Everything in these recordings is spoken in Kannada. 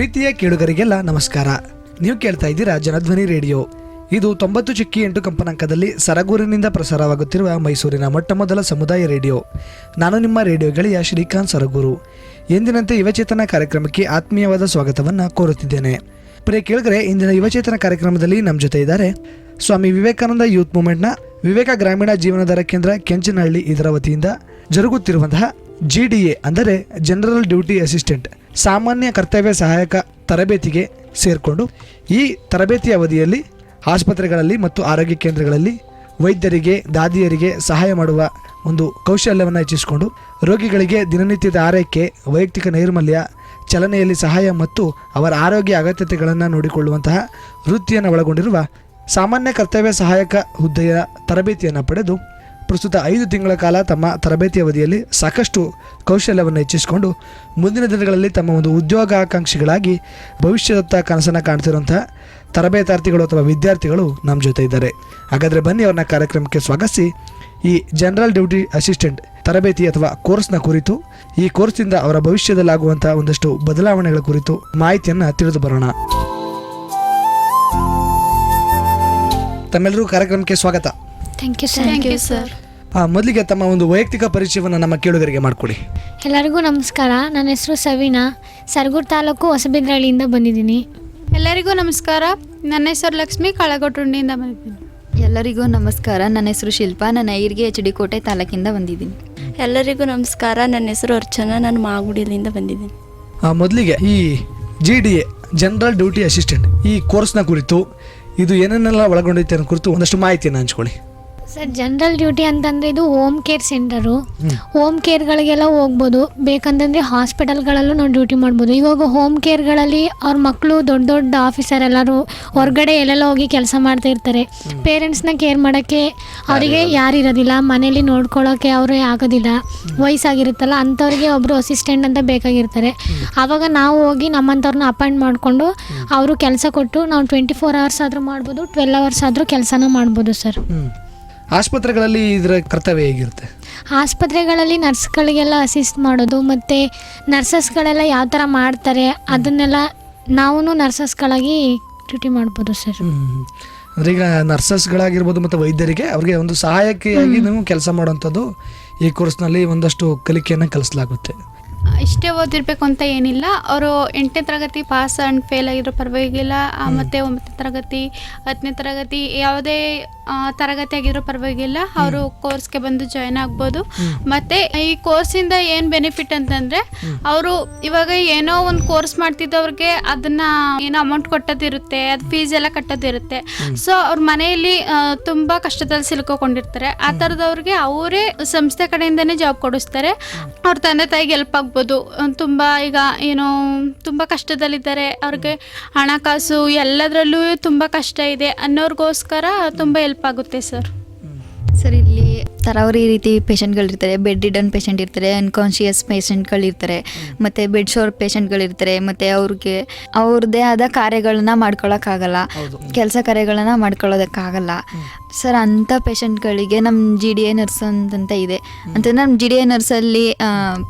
ಪ್ರೀತಿಯ ಕೇಳುಗರಿಗೆಲ್ಲ ನಮಸ್ಕಾರ. ನೀವು ಕೇಳ್ತಾ ಇದ್ದೀರಾ ಜನಧ್ವನಿ ರೇಡಿಯೋ. ಇದು ತೊಂಬತ್ತು ಚಿಕ್ಕಿ ಎಂಟು ಕಂಪನಾಂಕದಲ್ಲಿ ಸರಗೂರಿನಿಂದ ಪ್ರಸಾರವಾಗುತ್ತಿರುವ ಮೈಸೂರಿನ ಮೊಟ್ಟಮೊದಲ ಸಮುದಾಯ ರೇಡಿಯೋ. ನಾನು ನಿಮ್ಮ ರೇಡಿಯೋ ಗೆಳೆಯ ಶ್ರೀಕಾಂತ್ ಸರಗೂರು. ಎಂದಿನಂತೆ ಯುವಚೇತನ ಕಾರ್ಯಕ್ರಮಕ್ಕೆ ಆತ್ಮೀಯವಾದ ಸ್ವಾಗತವನ್ನು ಕೋರುತ್ತಿದ್ದೇನೆ. ಪ್ರಿಯ ಕೇಳಿದರೆ ಇಂದಿನ ಯುವಚೇತನ ಕಾರ್ಯಕ್ರಮದಲ್ಲಿ ನಮ್ಮ ಜೊತೆ ಇದ್ದಾರೆ ಸ್ವಾಮಿ ವಿವೇಕಾನಂದ ಯೂತ್ ಮೂವ್ಮೆಂಟ್ನ ವಿವೇಕ ಗ್ರಾಮೀಣ ಜೀವನಾಧಾರ ಕೇಂದ್ರ ಕೆಂಚನಹಳ್ಳಿ ಇದರ ವತಿಯಿಂದ ಜರುಗುತ್ತಿರುವಂತಹ ಜಿ ಡಿ ಎ ಅಂದರೆ ಜನರಲ್ ಡ್ಯೂಟಿ ಅಸಿಸ್ಟೆಂಟ್ ಸಾಮಾನ್ಯ ಕರ್ತವ್ಯ ಸಹಾಯಕ ತರಬೇತಿಗೆ ಸೇರಿಕೊಂಡು ಈ ತರಬೇತಿ ಅವಧಿಯಲ್ಲಿ ಆಸ್ಪತ್ರೆಗಳಲ್ಲಿ ಮತ್ತು ಆರೋಗ್ಯ ಕೇಂದ್ರಗಳಲ್ಲಿ ವೈದ್ಯರಿಗೆ, ದಾದಿಯರಿಗೆ ಸಹಾಯ ಮಾಡುವ ಒಂದು ಕೌಶಲ್ಯವನ್ನು ಹೆಚ್ಚಿಸಿಕೊಂಡು ರೋಗಿಗಳಿಗೆ ದಿನನಿತ್ಯದ ಆರೈಕೆ, ವೈಯಕ್ತಿಕ ನೈರ್ಮಲ್ಯ, ಚಲನೆಯಲ್ಲಿ ಸಹಾಯ ಮತ್ತು ಅವರ ಆರೋಗ್ಯ ಅಗತ್ಯತೆಗಳನ್ನು ನೋಡಿಕೊಳ್ಳುವಂತಹ ವೃತ್ತಿಯನ್ನು ಒಳಗೊಂಡಿರುವ ಸಾಮಾನ್ಯ ಕರ್ತವ್ಯ ಸಹಾಯಕ ಹುದ್ದೆಯ ತರಬೇತಿಯನ್ನು ಪಡೆದು ಪ್ರಸ್ತುತ ಐದು ತಿಂಗಳ ಕಾಲ ತಮ್ಮ ತರಬೇತಿ ಅವಧಿಯಲ್ಲಿ ಸಾಕಷ್ಟು ಕೌಶಲ್ಯವನ್ನು ಹೆಚ್ಚಿಸಿಕೊಂಡು ಮುಂದಿನ ದಿನಗಳಲ್ಲಿ ತಮ್ಮ ಒಂದು ಉದ್ಯೋಗಾಕಾಂಕ್ಷಿಗಳಾಗಿ ಭವಿಷ್ಯದತ್ತ ಕನಸನ್ನು ಕಾಣ್ತಿರುವಂತಹ ತರಬೇತಾರ್ಥಿಗಳು ಅಥವಾ ವಿದ್ಯಾರ್ಥಿಗಳು ನಮ್ಮ ಜೊತೆ ಇದ್ದಾರೆ. ಹಾಗಾದರೆ ಬನ್ನಿ ಅವ್ರನ್ನ ಕಾರ್ಯಕ್ರಮಕ್ಕೆ ಸ್ವಾಗತಿಸಿ. ಈ ಜನರಲ್ ಡ್ಯೂಟಿ ಅಸಿಸ್ಟೆಂಟ್ ತರಬೇತಿ ಅಥವಾ ಕೋರ್ಸ್ನ ಕುರಿತು, ಈ ಕೋರ್ಸ್ನಿಂದ ಅವರ ಭವಿಷ್ಯದಲ್ಲಾಗುವಂಥ ಒಂದಷ್ಟು ಬದಲಾವಣೆಗಳ ಕುರಿತು ಮಾಹಿತಿಯನ್ನು ತಿಳಿದು ಬರೋಣ. ತಮ್ಮೆಲ್ಲರೂ ಕಾರ್ಯಕ್ರಮಕ್ಕೆ ಸ್ವಾಗತ. Thank you sir thank you sir ಆ, ಮೊದಲಿಗೆ ತಮ್ಮ ಒಂದು ವೈಯಕ್ತಿಕ ಪರಿಚಯವನ್ನು ನಮ್ಮ ಕೇಳುಗರಿಗೆ ಮಾಡಿಕೊಡಿ. ಎಲ್ಲರಿಗೂ ನಮಸ್ಕಾರ. ನನ್ನ ಹೆಸರು ಸವೀನಾ. ಸರ್ಗೂರ್ ತಾಲೂಕು ಹೊಸಬಿದ್ರಳ್ಳಿಯಿಂದ ಬಂದಿದ್ದೀನಿ. ಎಲ್ಲರಿಗೂ ನಮಸ್ಕಾರ. ನನ್ನ ಹೆಸರು ಲಕ್ಷ್ಮಿ ಕಳಗೊಟ್ಟುಂಡಿಯಿಂದ ಬಂದಿದ್ದೀನಿ. ಎಲ್ಲರಿಗೂ ನಮಸ್ಕಾರ. ನನ್ನ ಹೆಸರು ಶಿಲ್ಪಾ. ನನ್ನ ಐರ್ಗೆ ಎಚ್ ಡಿ ಕೋಟೆ ತಾಲೂಕಿಂದ ಬಂದಿದ್ದೀನಿ. ಎಲ್ಲರಿಗೂ ನಮಸ್ಕಾರ. ನನ್ನ ಹೆಸರು ಅರ್ಚನಾ. ನಾನು ಮಾಗುಡಿಲಿಂದ ಬಂದಿದ್ದೀನಿ. ಆ, ಮೊದಲಿಗೆ ಈ G D A general duty assistant ಈ ಕೋರ್ಸ್ನ ಕುರಿತು ಇದು ಏನೇನೆಲ್ಲ ಒಳಗೊಂಡೈತೆ ಅನ್ನೋ ಕುರಿತು ಒಂದಷ್ಟು ಮಾಹಿತಿಯನ್ನು ಹಂಚ್ಕೊಳ್ಳಿ. ಸರ್ ಜನರಲ್ ಡ್ಯೂಟಿ ಅಂತಂದರೆ ಇದು ಹೋಮ್ ಕೇರ್ ಸೆಂಟರು ಹೋಮ್. ಕೇರ್ಗಳಿಗೆಲ್ಲ ಹೋಗ್ಬೋದು. ಬೇಕಂತಂದರೆ ಹಾಸ್ಪಿಟಲ್ಗಳಲ್ಲೂ ನಾವು ಡ್ಯೂಟಿ ಮಾಡ್ಬೋದು. ಇವಾಗ ಹೋಮ್ ಕೇರ್ಗಳಲ್ಲಿ ಅವ್ರ ಮಕ್ಕಳು ದೊಡ್ಡ ದೊಡ್ಡ ಆಫೀಸರ್ ಎಲ್ಲರೂ ಹೊರಗಡೆ ಎಲ್ಲೆಲ್ಲ ಹೋಗಿ ಕೆಲಸ ಮಾಡ್ತಾ ಇರ್ತಾರೆ. ಪೇರೆಂಟ್ಸ್ನ ಕೇರ್ ಮಾಡೋಕ್ಕೆ ಅವರಿಗೆ ಯಾರು ಇರೋದಿಲ್ಲ. ಮನೇಲಿ ನೋಡ್ಕೊಳ್ಳೋಕ್ಕೆ ಅವರು ಆಗೋದಿಲ್ಲ. ವಯಸ್ಸಾಗಿರುತ್ತಲ್ಲ ಅಂಥವ್ರಿಗೆ ಒಬ್ಬರು ಅಸಿಸ್ಟೆಂಟ್ ಅಂತ ಬೇಕಾಗಿರ್ತಾರೆ. ಆವಾಗ ನಾವು ಹೋಗಿ ನಮ್ಮಂಥವ್ರನ್ನ ಅಪಾಯಿಂಟ್ ಮಾಡಿಕೊಂಡು ಅವರು ಕೆಲಸ ಕೊಟ್ಟು ನಾವು ಟ್ವೆಂಟಿ ಫೋರ್ ಅವರ್ಸ್ ಆದರೂ ಮಾಡ್ಬೋದು ಟ್ವೆಲ್ ಅವರ್ಸ್ ಆದರೂ ಕೆಲಸನ ಮಾಡ್ಬೋದು ಸರ್ ಆಸ್ಪತ್ರೆಗಳಲ್ಲಿ ಇದರ ಕರ್ತವ್ಯ ಹೇಗಿರುತ್ತೆ? ಆಸ್ಪತ್ರೆಗಳಲ್ಲಿ ನರ್ಸ್ಗಳಿಗೆಲ್ಲ ಅಸಿಸ್ಟ್ ಮಾಡೋದು ಮತ್ತು ನರ್ಸಸ್ಗಳೆಲ್ಲ ಯಾವ ಥರ ಮಾಡ್ತಾರೆ ಅದನ್ನೆಲ್ಲ ನಾವು ನರ್ಸಸ್ಗಳಾಗಿ ಡ್ಯೂಟಿ ಮಾಡ್ಬೋದು ಸರ್. ಅಂದರೆ ಈಗ ನರ್ಸಸ್ಗಳಾಗಿರ್ಬೋದು ಮತ್ತು ವೈದ್ಯರಿಗೆ ಅವ್ರಿಗೆ ಒಂದು ಸಹಾಯಕಿಯಾಗಿ ನೀವು ಕೆಲಸ ಮಾಡುವಂಥದ್ದು ಈ ಕೋರ್ಸ್ನಲ್ಲಿ ಒಂದಷ್ಟು ಕಲಿಕೆಯನ್ನು ಕಲಿಸಲಾಗುತ್ತೆ. ಇಷ್ಟೇ ಓದಿರಬೇಕು ಅಂತ ಏನಿಲ್ಲ. ಅವರು ಎಂಟನೇ ತರಗತಿ ಪಾಸ್ ಆ್ಯಂಡ್ ಫೇಲ್ ಆಗಿರೋ ಪರವಾಗಿಲ್ಲ. ಮತ್ತು ಮತ್ತೆ ಒಂಬತ್ತನೇ ತರಗತಿ ಹತ್ತನೇ ತರಗತಿ ಯಾವುದೇ ಆ, ತರಗತಿ ಆಗಿರೋ ಪರವಾಗಿಲ್ಲ. ಅವರು ಕೋರ್ಸ್ಗೆ ಬಂದು ಜಾಯ್ನ್ ಆಗ್ಬೋದು. ಮತ್ತೆ ಈ ಕೋರ್ಸಿಂದ ಏನು ಬೆನಿಫಿಟ್ ಅಂತಂದ್ರೆ ಅವರು ಇವಾಗ ಏನೋ ಒಂದು ಕೋರ್ಸ್ ಮಾಡ್ತಿದ್ದವ್ರಿಗೆ ಅದನ್ನ ಏನೋ ಅಮೌಂಟ್ ಕೊಟ್ಟದಿರುತ್ತೆ ಅದು ಫೀಸ್ ಎಲ್ಲ ಕಟ್ಟೋದಿರುತ್ತೆ ಸೊ ಅವ್ರ ಮನೆಯಲ್ಲಿ ತುಂಬ ತುಂಬಾ ಕಷ್ಟದಲ್ಲಿ ಸಿಲುಕೊಂಡಿರ್ತಾರೆ ಆ ಥರದವ್ರಿಗೆ ಅವರೇ ಸಂಸ್ಥೆ ಕಡೆಯಿಂದನೇ ಜಾಬ್ ಕೊಡಿಸ್ತಾರೆ. ಅವ್ರ ತಂದೆ ತಾಯಿಗೆ ಹೆಲ್ಪ್ ಆಗ್ಬೋದು ಅಹ್, ತುಂಬ ಈಗ ಏನೋ ತುಂಬ ಕಷ್ಟದಲ್ಲಿದ್ದಾರೆ. ಅವ್ರಿಗೆ ಹಣಕಾಸು ಎಲ್ಲದರಲ್ಲೂ ತುಂಬ ಕಷ್ಟ ಇದೆ ಅನ್ನೋರ್ಗೋಸ್ಕರ ತುಂಬ ಹೆಲ್ಪ್ ಆಗುತ್ತೆ ಸರ್ ಸರ್ ಇಲ್ಲಿ ತರಾವರಿ ರೀತಿ ಪೇಷಂಟ್ಗಳಿರ್ತಾರೆ ಬೆಡ್ ರಿಡನ್ ಪೇಷಂಟ್ ಇರ್ತಾರೆ ಅನ್ಕಾನ್ಶಿಯಸ್ ಪೇಷಂಟ್ಗಳಿರ್ತಾರೆ ಮತ್ತು ಬೆಡ್ ಶೋರ್ ಪೇಷಂಟ್ಗಳಿರ್ತಾರೆ ಮತ್ತು ಅವ್ರಿಗೆ ಅವ್ರದ್ದೇ ಆದ ಕಾರ್ಯಗಳನ್ನ ಮಾಡ್ಕೊಳಕ್ಕಾಗಲ್ಲ ಕೆಲಸ ಕಾರ್ಯಗಳನ್ನ ಮಾಡ್ಕೊಳ್ಳೋದಕ್ಕಾಗಲ್ಲ. ಸರ್ ಅಂಥ ಪೇಷಂಟ್ಗಳಿಗೆ ನಮ್ಮ ಜಿ ಡಿ ಎ ನರ್ಸ್ ಅಂತಂತ ಇದೆ. ಅಂತ ನಮ್ಮ ಜಿ ಡಿ ಎ ನರ್ಸಲ್ಲಿ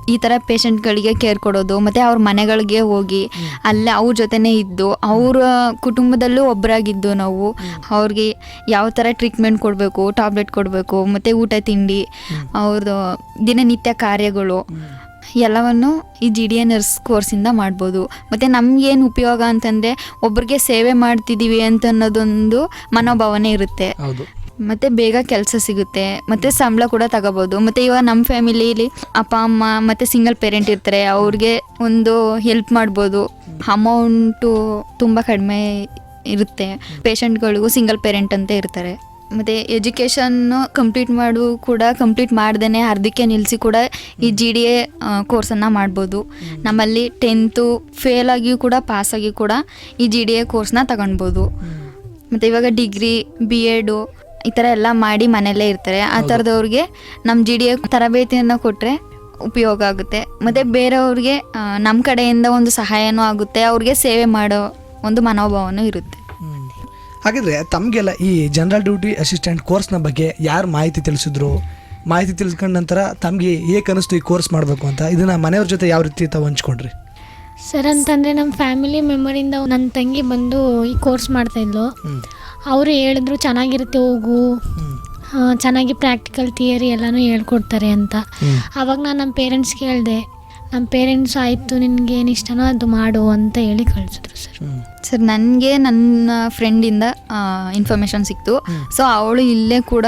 ಈ ಥರ ಪೇಷಂಟ್ಗಳಿಗೆ ಕೇರ್ ಕೊಡೋದು ಮತ್ತು ಅವ್ರ ಮನೆಗಳಿಗೆ ಹೋಗಿ ಅಲ್ಲೇ ಅವ್ರ ಜೊತೆನೇ ಇದ್ದು ಅವರ ಕುಟುಂಬದಲ್ಲೂ ಒಬ್ಬರಾಗಿದ್ದು ನಾವು ಅವ್ರಿಗೆ ಯಾವ ಥರ ಟ್ರೀಟ್ಮೆಂಟ್ ಕೊಡಬೇಕು ಟ್ಯಾಬ್ಲೆಟ್ ಕೊಡಬೇಕು ಮತ್ತು ಊಟ ತಿಂಡಿ ಅವ್ರದ್ದು ದಿನನಿತ್ಯ ಕಾರ್ಯಗಳು ಎಲ್ಲವನ್ನು ಈ ಜಿ ಡಿ ಎ ನರ್ಸ್ ಕೋರ್ಸಿಂದ ಮಾಡ್ಬೋದು. ಮತ್ತು ನಮಗೇನು ಉಪಯೋಗ ಅಂತಂದರೆ ಒಬ್ರಿಗೆ ಸೇವೆ ಮಾಡ್ತಿದ್ದೀವಿ ಅಂತ ಅನ್ನೋದೊಂದು ಮನೋಭಾವನೆ ಇರುತ್ತೆ. ಮತ್ತು ಬೇಗ ಕೆಲಸ ಸಿಗುತ್ತೆ. ಮತ್ತು ಸಂಬಳ ಕೂಡ ತಗೋಬೋದು. ಮತ್ತು ಇವಾಗ ನಮ್ಮ ಫ್ಯಾಮಿಲಿಲಿ ಅಪ್ಪ ಅಮ್ಮ ಮತ್ತು ಸಿಂಗಲ್ ಪೇರೆಂಟ್ ಇರ್ತಾರೆ. ಅವ್ರಿಗೆ ಒಂದು ಹೆಲ್ಪ್ ಮಾಡ್ಬೋದು. ಅಮೌಂಟು ತುಂಬ ಕಡಿಮೆ ಇರುತ್ತೆ. ಪೇಷಂಟ್ಗಳಿಗೂ ಸಿಂಗಲ್ ಪೇರೆಂಟ್ ಅಂತ ಇರ್ತಾರೆ. ಮತ್ತು ಎಜುಕೇಷನ್ನು ಕಂಪ್ಲೀಟ್ ಮಾಡು ಕೂಡ ಕಂಪ್ಲೀಟ್ ಮಾಡ್ದೇ ಅರ್ಧಕ್ಕೆ ನಿಲ್ಲಿಸಿ ಕೂಡ ಈ ಜಿ ಡಿ ಎ ಕೋರ್ಸನ್ನು ಮಾಡ್ಬೋದು. ನಮ್ಮಲ್ಲಿ ಟೆಂತು ಫೇಲ್ ಆಗಿಯೂ ಕೂಡ ಪಾಸ್ ಆಗಿಯೂ ಕೂಡ ಈ ಜಿ ಡಿ ಎ ಕೋರ್ಸ್ನ ತಗೊಳ್ಬೋದು ಮತ್ತು ಇವಾಗ ಡಿಗ್ರಿ ಬಿ ಎಡು ಈ ಥರ ಎಲ್ಲ ಮಾಡಿ ಮನೆಯಲ್ಲೇ ಇರ್ತಾರೆ. ಆ ಥರದವ್ರಿಗೆ ನಮ್ಮ ಜಿ ಡಿ ಎ ತರಬೇತಿಯನ್ನು ಕೊಟ್ಟರೆ ಉಪಯೋಗ ಆಗುತ್ತೆ. ಮತ್ತು ಬೇರೆಯವ್ರಿಗೆ ನಮ್ಮ ಕಡೆಯಿಂದ ಒಂದು ಸಹಾಯನೂ ಆಗುತ್ತೆ. ಅವ್ರಿಗೆ ಸೇವೆ ಮಾಡೋ ಒಂದು ಮನೋಭಾವನೂ ಇರುತ್ತೆ. ಹಾಗಿದ್ರೆ ತಮಗೆಲ್ಲ ಈ ಜನರಲ್ ಡ್ಯೂಟಿ ಅಸಿಸ್ಟೆಂಟ್ ಕೋರ್ಸ್ನ ಬಗ್ಗೆ ಯಾರು ಮಾಹಿತಿ ತಿಳಿಸಿದ್ರು? ಮಾಹಿತಿ ತಿಳ್ಕೊಂಡ ನಂತರ ತಮಗೆ ಏಕೆ ಅನಿಸ್ತು ಈ ಕೋರ್ಸ್ ಮಾಡಬೇಕು ಅಂತ? ಇದನ್ನ ಮನೆಯವ್ರ ಜೊತೆ ಯಾವ ರೀತಿ ತಾವು ಹಂಚ್ಕೊಂಡ್ರಿ? ಸರ್ ಅಂತಂದರೆ ನಮ್ಮ ಫ್ಯಾಮಿಲಿ ಮೆಂಬರಿಂದ ನನ್ನ ತಂಗಿ ಬಂದು ಈ ಕೋರ್ಸ್ ಮಾಡ್ತಾಯಿದ್ಲು. ಅವರು ಹೇಳಿದ್ರು ಚೆನ್ನಾಗಿರುತ್ತೆ ಹೋಗು. ಚೆನ್ನಾಗಿ ಪ್ರಾಕ್ಟಿಕಲ್ ಥಿಯರಿ ಎಲ್ಲನೂ ಹೇಳ್ಕೊಡ್ತಾರೆ ಅಂತ. ಅವಾಗ ಆವಾಗ ನಾನು ನಮ್ಮ ಪೇರೆಂಟ್ಸ್ಗೆ ಹೇಳಿದೆ ನಮ್ಮ ಪೇರೆಂಟ್ಸ್ ಆಯಿತು ನಿನಗೆ ಏನು ಇಷ್ಟನೋ ಅದು ಮಾಡು ಅಂತ ಹೇಳಿ ಕಳಿಸಿದ್ರು ಸರ್. ಸರ್ ನನಗೆ ನನ್ನ ಫ್ರೆಂಡಿಂದ ಇನ್ಫಾರ್ಮೇಷನ್ ಸಿಕ್ತು. ಸೊ ಅವಳು ಇಲ್ಲೇ ಕೂಡ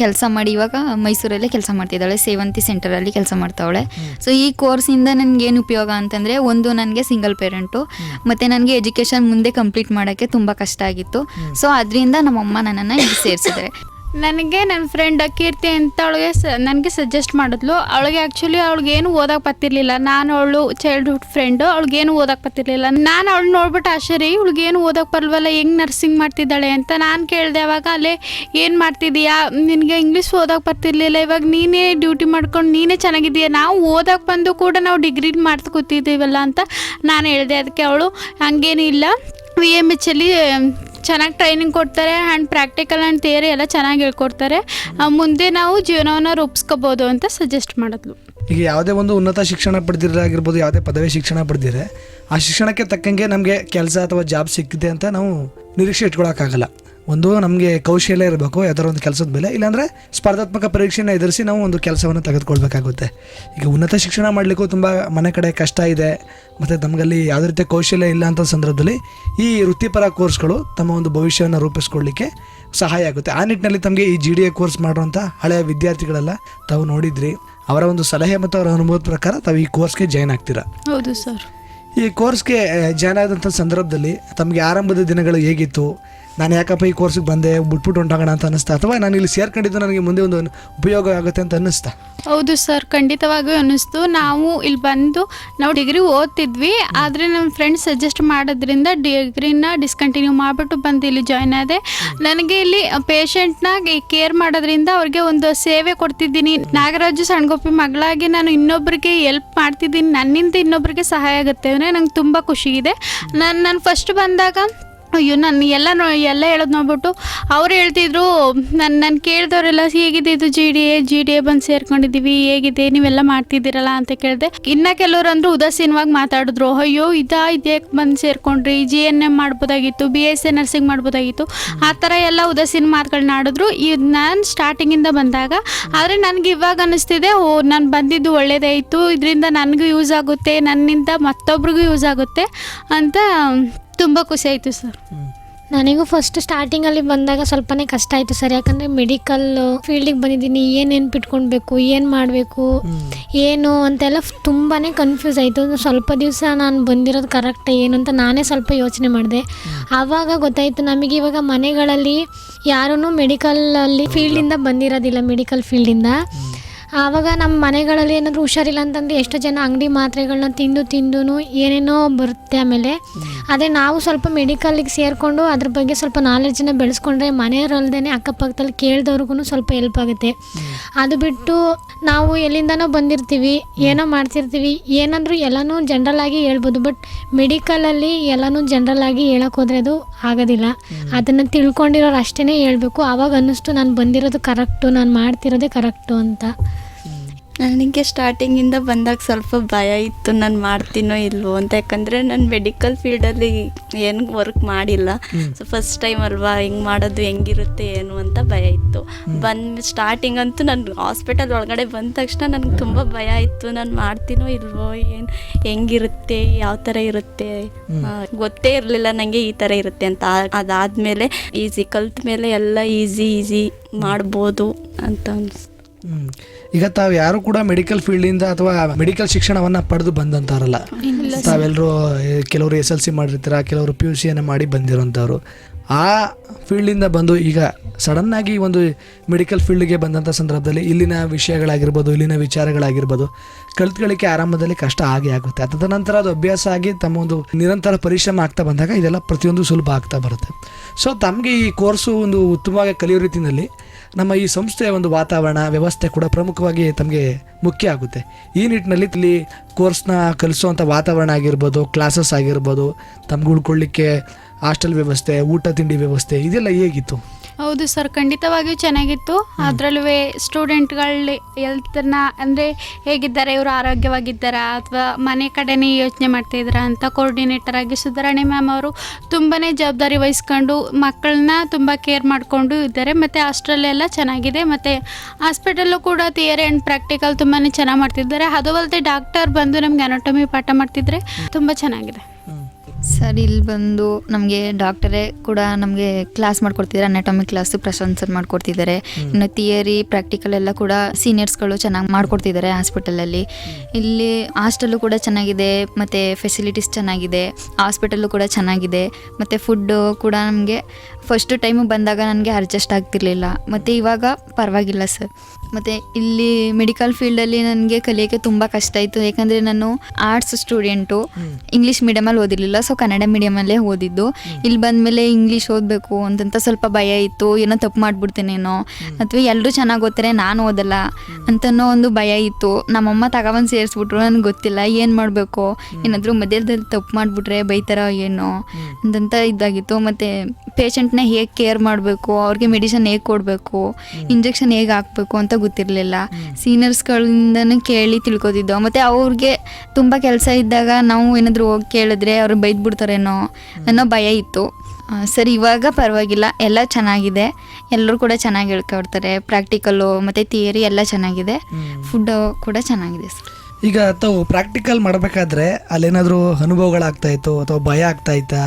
ಕೆಲಸ ಮಾಡಿ ಇವಾಗ ಮೈಸೂರಲ್ಲೇ ಕೆಲಸ ಮಾಡ್ತಿದ್ದಾಳೆ ಸೇವಂತಿ ಸೆಂಟರಲ್ಲಿ ಕೆಲಸ ಮಾಡ್ತಾವಳೆ. ಸೊ ಈ ಕೋರ್ಸಿಂದ ನನಗೇನು ಉಪಯೋಗ ಅಂತಂದರೆ ಒಂದು ನನಗೆ ಸಿಂಗಲ್ ಪೇರೆಂಟು ಮತ್ತು ನನಗೆ ಎಜುಕೇಷನ್ ಮುಂದೆ ಕಂಪ್ಲೀಟ್ ಮಾಡೋಕ್ಕೆ ತುಂಬ ಕಷ್ಟ ಆಗಿತ್ತು. ಸೊ ಅದರಿಂದ ನಮ್ಮಮ್ಮ ನನ್ನನ್ನು ಇಲ್ಲಿ ಸೇರಿಸಿದ್ದಾರೆ. ನನಗೆ ನನ್ನ ಫ್ರೆಂಡ್ ಕೀರ್ತಿ ಅಂತ ಅವಳಿಗೆ ಸ, ನನಗೆ ಸಜೆಸ್ಟ್ ಮಾಡಿದ್ಲು. ಅವಳಿಗೆ ಆ್ಯಕ್ಚುಲಿ ಅವಳಿಗೇನು ಓದೋಕೆ ಬರ್ತಿರ್ಲಿಲ್ಲ. ನಾನು ಅವಳು ಚೈಲ್ಡ್ಹುಡ್ ಫ್ರೆಂಡು ಅವಳಿಗೇನು ಓದಕ್ಕೆ ಬರ್ತಿರ್ಲಿಲ್ಲ. ನಾನು ಅವಳು ನೋಡ್ಬಿಟ್ಟು ಆಶ್ಚರ್ಯ ಇವಳಿಗೇನು ಓದೋಕೆ ಬರಲ್ವಲ್ಲ ಹೆಂಗೆ ನರ್ಸಿಂಗ್ ಮಾಡ್ತಿದ್ದಾಳೆ? ಅಂತ ನಾನು ಕೇಳಿದೆ ಅವಾಗ ಅಲ್ಲೇ, ಏನು ಮಾಡ್ತಿದ್ದೀಯಾ ನಿನಗೆ ಇಂಗ್ಲೀಷ್ ಓದೋಕೆ ಬರ್ತಿರ್ಲಿಲ್ಲ. ಇವಾಗ ನೀನೇ ಡ್ಯೂಟಿ ಮಾಡ್ಕೊಂಡು ನೀನೇ ಚೆನ್ನಾಗಿದ್ದೀಯ? ನಾವು ಓದೋಕೆ ಬಂದು ಕೂಡ ನಾವು ಡಿಗ್ರಿ ಮಾಡ್ತಾ ಅಂತ ನಾನು ಹೇಳಿದೆ. ಅದಕ್ಕೆ ಅವಳು, ಹಂಗೇನು ಇಲ್ಲ. ವಿ ಎಂ ಎಚ್ ಅಲ್ಲಿ ಚೆನ್ನಾಗಿ ಟ್ರೈನಿಂಗ್ ಕೊಡ್ತಾರೆ ಆ್ಯಂಡ್ ಪ್ರಾಕ್ಟಿಕಲ್ ಆ್ಯಂಡ್ ಥಿಯರಿ ಎಲ್ಲ ಚೆನ್ನಾಗಿ ಹೇಳ್ಕೊಡ್ತಾರೆ. ಮುಂದೆ ನಾವು ಜೀವನವನ್ನು ರೂಪಿಸ್ಕೋಬೋದು ಅಂತ ಸಜೆಸ್ಟ್ ಮಾಡಿದ್ಲು. ಈಗ ಯಾವುದೇ ಒಂದು ಉನ್ನತ ಶಿಕ್ಷಣ ಪಡೆದಿರಾಗಿರ್ಬೋದು ಯಾವುದೇ ಪದವಿ ಶಿಕ್ಷಣ ಪಡೆದಿರೆ ಆ ಶಿಕ್ಷಣಕ್ಕೆ ತಕ್ಕಂಗೆ ನಮಗೆ ಕೆಲಸ ಅಥವಾ ಜಾಬ್ ಸಿಕ್ಕಿದೆ ಅಂತ ನಾವು ನಿರೀಕ್ಷೆ ಇಟ್ಕೊಳಕ್ಕಾಗಲ್ಲ. ಒಂದು ನಮಗೆ ಕೌಶಲ್ಯ ಇರಬೇಕು ಯಾವ್ದಾರ ಒಂದು ಕೆಲಸದ ಮೇಲೆ. ಇಲ್ಲಾಂದರೆ ಸ್ಪರ್ಧಾತ್ಮಕ ಪರೀಕ್ಷೆನ ಎದುರಿಸಿ ನಾವು ಒಂದು ಕೆಲಸವನ್ನು ತೆಗೆದುಕೊಳ್ಬೇಕಾಗುತ್ತೆ. ಈಗ ಉನ್ನತ ಶಿಕ್ಷಣ ಮಾಡಲಿಕ್ಕೂ ತುಂಬ ಮನೆ ಕಡೆ ಕಷ್ಟ ಇದೆ. ಮತ್ತು ನಮಗಲ್ಲಿ ಯಾವುದೇ ರೀತಿಯ ಕೌಶಲ್ಯ ಇಲ್ಲ ಅಂತ ಸಂದರ್ಭದಲ್ಲಿ ಈ ವೃತ್ತಿಪರ ಕೋರ್ಸ್ಗಳು ತಮ್ಮ ಒಂದು ಭವಿಷ್ಯವನ್ನು ರೂಪಿಸ್ಕೊಳ್ಳಿಕ್ಕೆ ಸಹಾಯ ಆಗುತ್ತೆ. ಆ ನಿಟ್ಟಿನಲ್ಲಿ ತಮಗೆ ಈ ಜಿ ಡಿ ಎ ಕೋರ್ಸ್ ಮಾಡುವಂಥ ಹಳೆಯ ವಿದ್ಯಾರ್ಥಿಗಳೆಲ್ಲ ತಾವು ನೋಡಿದ್ರಿ. ಅವರ ಒಂದು ಸಲಹೆ ಮತ್ತು ಅವರ ಅನುಭವದ ಪ್ರಕಾರ ತಾವು ಈ ಕೋರ್ಸ್ಗೆ ಜಾಯ್ನ್ ಆಗ್ತೀರಾ? ಹೌದು ಸರ್. ಈ ಕೋರ್ಸ್ಗೆ ಜಾಯ್ನ್ ಆದಂಥ ಸಂದರ್ಭದಲ್ಲಿ ತಮಗೆ ಆರಂಭದ ದಿನಗಳು ಹೇಗಿತ್ತು? ನಾನು ಯಾಕಪ್ಪ ಈ ಕೋರ್ಸ್ಗೆ ಬಂದೆ, ಬಿಟ್ಬಿಟ್ಟು ಹೊಂಟಾಗೋಣ ಅಂತ ಅನ್ನಿಸ್ತಾ? ಅಥವಾ ನಾನು ಇಲ್ಲಿ ಸೇರ್ಕೊಂಡಿದ್ದು ನನಗೆ ಮುಂದೆ ಒಂದು ಉಪಯೋಗ ಆಗುತ್ತೆ ಅಂತ ಅನ್ನಿಸ್ತಾ? ಹೌದು ಸರ್, ಖಂಡಿತವಾಗಿಯೂ ಅನ್ನಿಸ್ತು. ನಾವು ಇಲ್ಲಿ ಬಂದು, ನಾವು ಡಿಗ್ರಿ ಓದ್ತಿದ್ವಿ. ಆದರೆ ನಮ್ಮ ಫ್ರೆಂಡ್ಸ್ ಸಜೆಸ್ಟ್ ಮಾಡೋದ್ರಿಂದ ಡಿಗ್ರಿನ ಡಿಸ್ಕಂಟಿನ್ಯೂ ಮಾಡಿಬಿಟ್ಟು ಬಂದು ಇಲ್ಲಿ ಜಾಯ್ನ್ ಆದೆ. ನನಗೆ ಇಲ್ಲಿ ಪೇಷಂಟ್ನ ಕೇರ್ ಮಾಡೋದ್ರಿಂದ ಅವ್ರಿಗೆ ಒಂದು ಸೇವೆ ಕೊಡ್ತಿದ್ದೀನಿ. ನಾಗರಾಜು ಸಣ್ಗೋಪಿ ಮಗಳಾಗಿ ನಾನು ಇನ್ನೊಬ್ಬರಿಗೆ ಎಲ್ಪ್ ಮಾಡ್ತಿದ್ದೀನಿ. ನನ್ನಿಂದ ಇನ್ನೊಬ್ಬರಿಗೆ ಸಹಾಯ ಆಗುತ್ತೆ ಅಂದರೆ ನಂಗೆ ತುಂಬ ಖುಷಿ ಇದೆ. ನಾನು ನಾನು ಫಸ್ಟ್ ಬಂದಾಗ ಅಯ್ಯೋ, ನಾನು ಎಲ್ಲ ನೋ ಎಲ್ಲ ಹೇಳೋದು ನೋಡ್ಬಿಟ್ಟು ಅವ್ರು ಹೇಳ್ತಿದ್ರು ನನ್ನ ನಾನು ಕೇಳಿದವರೆಲ್ಲ ಹೇಗಿದೆ ಇದು G D A G D A ಬಂದು ಸೇರ್ಕೊಂಡಿದ್ದೀವಿ, ಹೇಗಿದೆ, ನೀವೆಲ್ಲ ಮಾಡ್ತಿದ್ದೀರಲ್ಲ ಅಂತ ಕೇಳಿದೆ. ಇನ್ನು ಕೆಲವರು ಅಂದರು ಉದಾಸೀನವಾಗಿ ಮಾತಾಡಿದ್ರು. ಅಯ್ಯೋ, ಇದಾ ಇದ್ಯಾಕೆ ಬಂದು ಸೇರ್ಕೊಂಡ್ರಿ? ಜಿ ಎನ್ ಎಂ ಮಾಡ್ಬೋದಾಗಿತ್ತು ಬಿ ಎಸ್ ಎ ನರ್ಸಿಂಗ್ ಮಾಡ್ಬೋದಾಗಿತ್ತು. ಆ ಥರ ಎಲ್ಲ ಉದಾಸೀನ ಮಾತುಗಳನ್ನ ಆಡಿದ್ರು. ಇದು ನಾನು ಸ್ಟಾರ್ಟಿಂಗಿಂದ ಬಂದಾಗ, ಆದರೆ ನನಗೆ ಇವಾಗ ಅನ್ನಿಸ್ತಿದೆ ಓ, ನಾನು ಬಂದಿದ್ದು ಒಳ್ಳೇದಾಯಿತು, ಇದರಿಂದ ನನಗೂ ಯೂಸ್ ಆಗುತ್ತೆ, ನನ್ನಿಂದ ಮತ್ತೊಬ್ರಿಗೂ ಯೂಸ್ ಆಗುತ್ತೆ ಅಂತ ತುಂಬ ಖುಷಿ ಆಯಿತು ಸರ್ ನನಗೂ ಫಸ್ಟ್ ಸ್ಟಾರ್ಟಿಂಗಲ್ಲಿ ಬಂದಾಗ ಸ್ವಲ್ಪನೇ ಕಷ್ಟ ಆಯಿತು ಸರ್ ಯಾಕಂದರೆ ಮೆಡಿಕಲ್ ಫೀಲ್ಡಿಗೆ ಬಂದಿದ್ದೀನಿ ಏನು ನೆನ್ಪಿಟ್ಕೊಳ್ಬೇಕು ಏನು ಮಾಡಬೇಕು ಏನು ಅಂತೆಲ್ಲ ತುಂಬಾ ಕನ್ಫ್ಯೂಸ್ ಆಯಿತು. ಸ್ವಲ್ಪ ದಿವಸ ನಾನು ಬಂದಿರೋದು ಕರೆಕ್ಟ್ ಏನು ಅಂತ ನಾನೇ ಸ್ವಲ್ಪ ಯೋಚನೆ ಮಾಡಿದೆ. ಆವಾಗ ಗೊತ್ತಾಯಿತು ನಮಗೆ ಇವಾಗ ಮನೆಗಳಲ್ಲಿ ಯಾರೂ ಮೆಡಿಕಲಲ್ಲಿ ಫೀಲ್ಡಿಂದ ಬಂದಿರೋದಿಲ್ಲ ಮೆಡಿಕಲ್ ಫೀಲ್ಡಿಂದ ಆವಾಗ ನಮ್ಮ ಮನೆಗಳಲ್ಲಿ ಏನಾದರೂ ಹುಷಾರಿಲ್ಲ ಅಂತಂದರೆ ಎಷ್ಟೋ ಜನ ಅಂಗಡಿ ಮಾತ್ರೆಗಳನ್ನ ತಿಂದು ತಿಂದು ಏನೇನೋ ಬರುತ್ತೆ ಆಮೇಲೆ. ಅದೇ ನಾವು ಸ್ವಲ್ಪ ಮೆಡಿಕಲ್ಗೆ ಸೇರಿಕೊಂಡು ಅದ್ರ ಬಗ್ಗೆ ಸ್ವಲ್ಪ ನಾಲೆಡ್ಜನ್ನ ಬೆಳೆಸ್ಕೊಂಡ್ರೆ ಮನೆಯವರಲ್ದೇ ಅಕ್ಕಪಕ್ಕದಲ್ಲಿ ಕೇಳಿದವ್ರಿಗೂ ಸ್ವಲ್ಪ ಹೆಲ್ಪ್ ಆಗುತ್ತೆ. ಅದು ಬಿಟ್ಟು ನಾವು ಎಲ್ಲಿಂದನೋ ಬಂದಿರ್ತೀವಿ ಏನೋ ಮಾಡ್ತಿರ್ತೀವಿ ಏನಂದರೂ ಎಲ್ಲನೂ ಜನರಲ್ ಆಗಿ ಹೇಳ್ಬೋದು ಬಟ್ ಮೆಡಿಕಲಲ್ಲಿ ಎಲ್ಲನೂ ಜನರಲ್ ಆಗಿ ಹೋದರೆ ಹೋದ್ರೆ ಅದು ಆಗೋದಿಲ್ಲ. ಅದನ್ನು ತಿಳ್ಕೊಂಡಿರೋರು ಅಷ್ಟೇ ಹೇಳಬೇಕು. ಆವಾಗ ಅನ್ನಿಸ್ತು ನಾನು ಬಂದಿರೋದು ಕರೆಕ್ಟು ನಾನು ಮಾಡ್ತಿರೋದೇ ಕರೆಕ್ಟು ಅಂತ. ನನಗೆ ಸ್ಟಾರ್ಟಿಂಗಿಂದ ಬಂದಾಗ ಸ್ವಲ್ಪ ಭಯ ಇತ್ತು. ನಾನು ಮಾಡ್ತೀನೋ ಇಲ್ವೋ ಅಂತ. ಯಾಕಂದರೆ ನಾನು ಮೆಡಿಕಲ್ ಫೀಲ್ಡಲ್ಲಿ ಏನು ವರ್ಕ್ ಮಾಡಿಲ್ಲ. ಸೊ ಫಸ್ಟ್ ಟೈಮ್ ಅಲ್ವಾ ಹೆಂಗೆ ಮಾಡೋದು ಹೆಂಗಿರುತ್ತೆ ಏನು ಅಂತ ಭಯ ಇತ್ತು. ಬಂದು ಸ್ಟಾರ್ಟಿಂಗ್ ಅಂತೂ ನಾನು ಹಾಸ್ಪಿಟಲ್ ಒಳಗಡೆ ಬಂದ ತಕ್ಷಣ ನನಗೆ ತುಂಬ ಭಯ ಇತ್ತು. ನಾನು ಮಾಡ್ತೀನೋ ಇಲ್ವೋ ಏನು ಹೆಂಗಿರುತ್ತೆ ಯಾವ ಥರ ಇರುತ್ತೆ ಗೊತ್ತೇ ಇರಲಿಲ್ಲ ನನಗೆ ಈ ಥರ ಇರುತ್ತೆ ಅಂತ. ಅದಾದಮೇಲೆ ಈಸಿ ಕಲ್ತ ಮೇಲೆ ಎಲ್ಲ ಈಸಿ ಈಸಿ ಮಾಡ್ಬೋದು ಅಂತ ಅನ್ಸ್ ಹ್ಮ್. ಈಗ ತಾವು ಯಾರು ಕೂಡ ಮೆಡಿಕಲ್ ಫೀಲ್ಡಿಂದ ಅಥವಾ ಮೆಡಿಕಲ್ ಶಿಕ್ಷಣವನ್ನ ಪಡೆದು ಬಂದಂತಾರಲ್ಲ ತಾವೆಲ್ಲರೂ ಕೆಲವರು ಎಸ್ ಎಲ್ ಸಿ ಮಾಡಿರ್ತೀರ ಕೆಲವರು ಪಿ ಯು ಸಿಯನ್ನು ಮಾಡಿ ಬಂದಿರೋಂಥವ್ರು ಆ ಫೀಲ್ಡಿಂದ ಬಂದು ಈಗ ಸಡನ್ನಾಗಿ ಒಂದು ಮೆಡಿಕಲ್ ಫೀಲ್ಡ್ಗೆ ಬಂದಂಥ ಸಂದರ್ಭದಲ್ಲಿ ಇಲ್ಲಿನ ವಿಷಯಗಳಾಗಿರ್ಬೋದು, ಇಲ್ಲಿನ ವಿಚಾರಗಳಾಗಿರ್ಬೋದು, ಕಲ್ತ್ಕೊಳ್ಳಿಕ್ಕೆ ಆರಂಭದಲ್ಲಿ ಕಷ್ಟ ಆಗೇ ಆಗುತ್ತೆ. ಅದಾದ ನಂತರ ಅದು ಅಭ್ಯಾಸ ಆಗಿ ತಮ್ಮ ಒಂದು ನಿರಂತರ ಪರಿಶ್ರಮ ಆಗ್ತಾ ಬಂದಾಗ ಇದೆಲ್ಲ ಪ್ರತಿಯೊಂದು ಸುಲಭ ಆಗ್ತಾ ಬರುತ್ತೆ. ಸೊ ತಮಗೆ ಈ ಕೋರ್ಸು ಒಂದು ಉತ್ತಮವಾಗಿ ಕಲಿಯೋ ರೀತಿಯಲ್ಲಿ ನಮ್ಮ ಈ ಸಂಸ್ಥೆಯ ಒಂದು ವಾತಾವರಣ, ವ್ಯವಸ್ಥೆ ಕೂಡ ಪ್ರಮುಖವಾಗಿ ತಮಗೆ ಮುಖ್ಯ ಆಗುತ್ತೆ. ಈ ನಿಟ್ಟಿನಲ್ಲಿ ಇಲ್ಲಿ ಕೋರ್ಸ್ನ ಕಲಿಸುವಂಥ ವಾತಾವರಣ ಆಗಿರ್ಬೋದು ಕ್ಲಾಸಸ್ ಆಗಿರ್ಬೋದು ತಮ್ಗೆ ಉಳ್ಕೊಳ್ಳಿಕ್ಕೆ ಹಾಸ್ಟೆಲ್ ವ್ಯವಸ್ಥೆ ಊಟ ತಿಂಡಿ ವ್ಯವಸ್ಥೆ ಇದೆಲ್ಲ ಹೇಗಿತ್ತು? ಹೌದು ಸರ್ ಖಂಡಿತವಾಗಿಯೂ ಚೆನ್ನಾಗಿತ್ತು. ಅದರಲ್ಲೂ ಸ್ಟೂಡೆಂಟ್ಗಳು ಎಲ್ತನ್ನ ಅಂದರೆ ಹೇಗಿದ್ದಾರೆ ಇವರು ಆರೋಗ್ಯವಾಗಿದ್ದಾರಾ ಅಥವಾ ಮನೆ ಕಡೆನೇ ಯೋಚನೆ ಮಾಡ್ತಾಯಿದ್ದಾರಾ ಅಂತ ಕೋರ್ಡಿನೇಟರ್ ಆಗಿ ಸುಧಾರಣೆ ಮ್ಯಾಮ್ ಅವರು ತುಂಬಾ ಜವಾಬ್ದಾರಿ ವಹಿಸ್ಕೊಂಡು ಮಕ್ಕಳನ್ನ ತುಂಬ ಕೇರ್ ಮಾಡಿಕೊಂಡು ಇದ್ದಾರೆ. ಮತ್ತು ಹಾಸ್ಟೆಲೆಲ್ಲ ಚೆನ್ನಾಗಿದೆ. ಮತ್ತು ಹಾಸ್ಪಿಟಲ್ಲು ಕೂಡ ಥಿಯರಿ ಆ್ಯಂಡ್ ಪ್ರಾಕ್ಟಿಕಲ್ ತುಂಬಾ ಚೆನ್ನಾಗಿ ಮಾಡ್ತಿದ್ದಾರೆ. ಅದು ಅಲ್ಲದೆ ಡಾಕ್ಟರ್ ಬಂದು ನಮಗೆ ಅನಾಟಮಿ ಪಾಠ ಮಾಡ್ತಿದ್ರೆ ತುಂಬ ಚೆನ್ನಾಗಿದೆ. ಸರ್ ಇಲ್ಲಿ ಬಂದು ನಮಗೆ ಡಾಕ್ಟರೇ ಕೂಡ ನಮಗೆ ಕ್ಲಾಸ್ ಮಾಡ್ಕೊಡ್ತಿದ್ದಾರೆ ಅನಾಟಮಿ ಕ್ಲಾಸು ಪ್ರಶಾಂತ್ ಸರ್ ಮಾಡ್ಕೊಡ್ತಿದ್ದಾರೆ ಇನ್ನು ಥಿಯರಿ ಪ್ರಾಕ್ಟಿಕಲ್ ಎಲ್ಲ ಕೂಡ ಸೀನಿಯರ್ಸ್ಗಳು ಚೆನ್ನಾಗಿ ಮಾಡ್ಕೊಡ್ತಿದ್ದಾರೆ ಹಾಸ್ಪಿಟಲಲ್ಲಿ ಇಲ್ಲಿ ಹಾಸ್ಟೆಲ್ಲು ಕೂಡ ಚೆನ್ನಾಗಿದೆ ಮತ್ತು ಫೆಸಿಲಿಟೀಸ್ ಚೆನ್ನಾಗಿದೆ ಹಾಸ್ಪಿಟಲ್ಲು ಕೂಡ ಚೆನ್ನಾಗಿದೆ ಮತ್ತು ಫುಡ್ಡು ಕೂಡ ನಮಗೆ ಫಸ್ಟ್ ಟೈಮು ಬಂದಾಗ ನನಗೆ ಅಡ್ಜಸ್ಟ್ ಆಗ್ತಿರ್ಲಿಲ್ಲ. ಮತ್ತು ಇವಾಗ ಪರವಾಗಿಲ್ಲ ಸರ್. ಮತ್ತು ಇಲ್ಲಿ ಮೆಡಿಕಲ್ ಫೀಲ್ಡಲ್ಲಿ ನನಗೆ ಕಲಿಯೋಕ್ಕೆ ತುಂಬ ಕಷ್ಟ ಇತ್ತು ಯಾಕಂದರೆ ನಾನು ಆರ್ಟ್ಸ್ ಸ್ಟೂಡೆಂಟು ಇಂಗ್ಲೀಷ್ ಮೀಡಿಯಮಲ್ಲಿ ಓದಿರಲಿಲ್ಲ. ಸೊ ಕನ್ನಡ ಮೀಡಿಯಮಲ್ಲೇ ಓದಿದ್ದು. ಇಲ್ಲಿ ಬಂದಮೇಲೆ ಇಂಗ್ಲೀಷ್ ಓದಬೇಕು ಅಂತಂತ ಸ್ವಲ್ಪ ಭಯ ಇತ್ತು. ಏನೋ ತಪ್ಪು ಮಾಡ್ಬಿಡ್ತೇನೇನೋ. ಅಥವಾ ಎಲ್ಲರೂ ಚೆನ್ನಾಗಿ ಓದ್ತಾರೆ ನಾನು ಓದಲ್ಲ ಅಂತನೋ ಒಂದು ಭಯ ಇತ್ತು. ನಮ್ಮಮ್ಮ ತಗೊಬಂದು ಸೇರಿಸ್ಬಿಟ್ರು ನನಗೆ ಗೊತ್ತಿಲ್ಲ ಏನು ಮಾಡಬೇಕು? ಏನಾದರೂ ಮಧ್ಯದಲ್ಲಿ ತಪ್ಪು ಮಾಡಿಬಿಟ್ರೆ ಬೈತಾರೋ ಏನೋ? ಅಂತಂತ ಇದಾಗಿತ್ತು. ಮತ್ತು ಪೇಷಂಟ್ನ ಹೇಗೆ ಕೇರ್ ಮಾಡಬೇಕು? ಅವ್ರಿಗೆ ಮೆಡಿಸನ್ ಹೇಗೆ ಕೊಡಬೇಕು? ಇಂಜೆಕ್ಷನ್ ಹೇಗೆ ಹಾಕಬೇಕು ಅಂತ ಗೊತ್ತಿರಲಿಲ್ಲ. ಸೀನಿಯರ್ಸ್ಗಳಿಂದನೂ ಕೇಳಿ ತಿಳ್ಕೊತಿದ್ದೋ? ಮತ್ತು ಅವ್ರಿಗೆ ತುಂಬ ಕೆಲಸ ಇದ್ದಾಗ ನಾವು ಏನಾದರೂ ಹೋಗಿ ಕೇಳಿದ್ರೆ ಅವ್ರು ಬೈದ್ಬಿಡ್ತಾರೇನೋ ಅನ್ನೋ ಭಯ ಇತ್ತು. ಸರ್ ಇವಾಗ ಪರವಾಗಿಲ್ಲ ಎಲ್ಲ ಚೆನ್ನಾಗಿದೆ. ಎಲ್ಲರೂ ಕೂಡ ಚೆನ್ನಾಗಿ ಹೇಳ್ಕೊಡ್ತಾರೆ. ಪ್ರಾಕ್ಟಿಕಲ್ಲು ಮತ್ತು ಥಿಯರಿ ಎಲ್ಲ ಚೆನ್ನಾಗಿದೆ. ಫುಡ್ಡು ಕೂಡ ಚೆನ್ನಾಗಿದೆ ಸರ್. ಈಗ ತಾವು ಪ್ರಾಕ್ಟಿಕಲ್ ಮಾಡಬೇಕಾದ್ರೆ ಅಲ್ಲೇನಾದರೂ ಅನುಭವಗಳಾಗ್ತಾಯಿತ್ತು ಅಥವಾ ಭಯ ಆಗ್ತಾ ಇತ್ತಾ?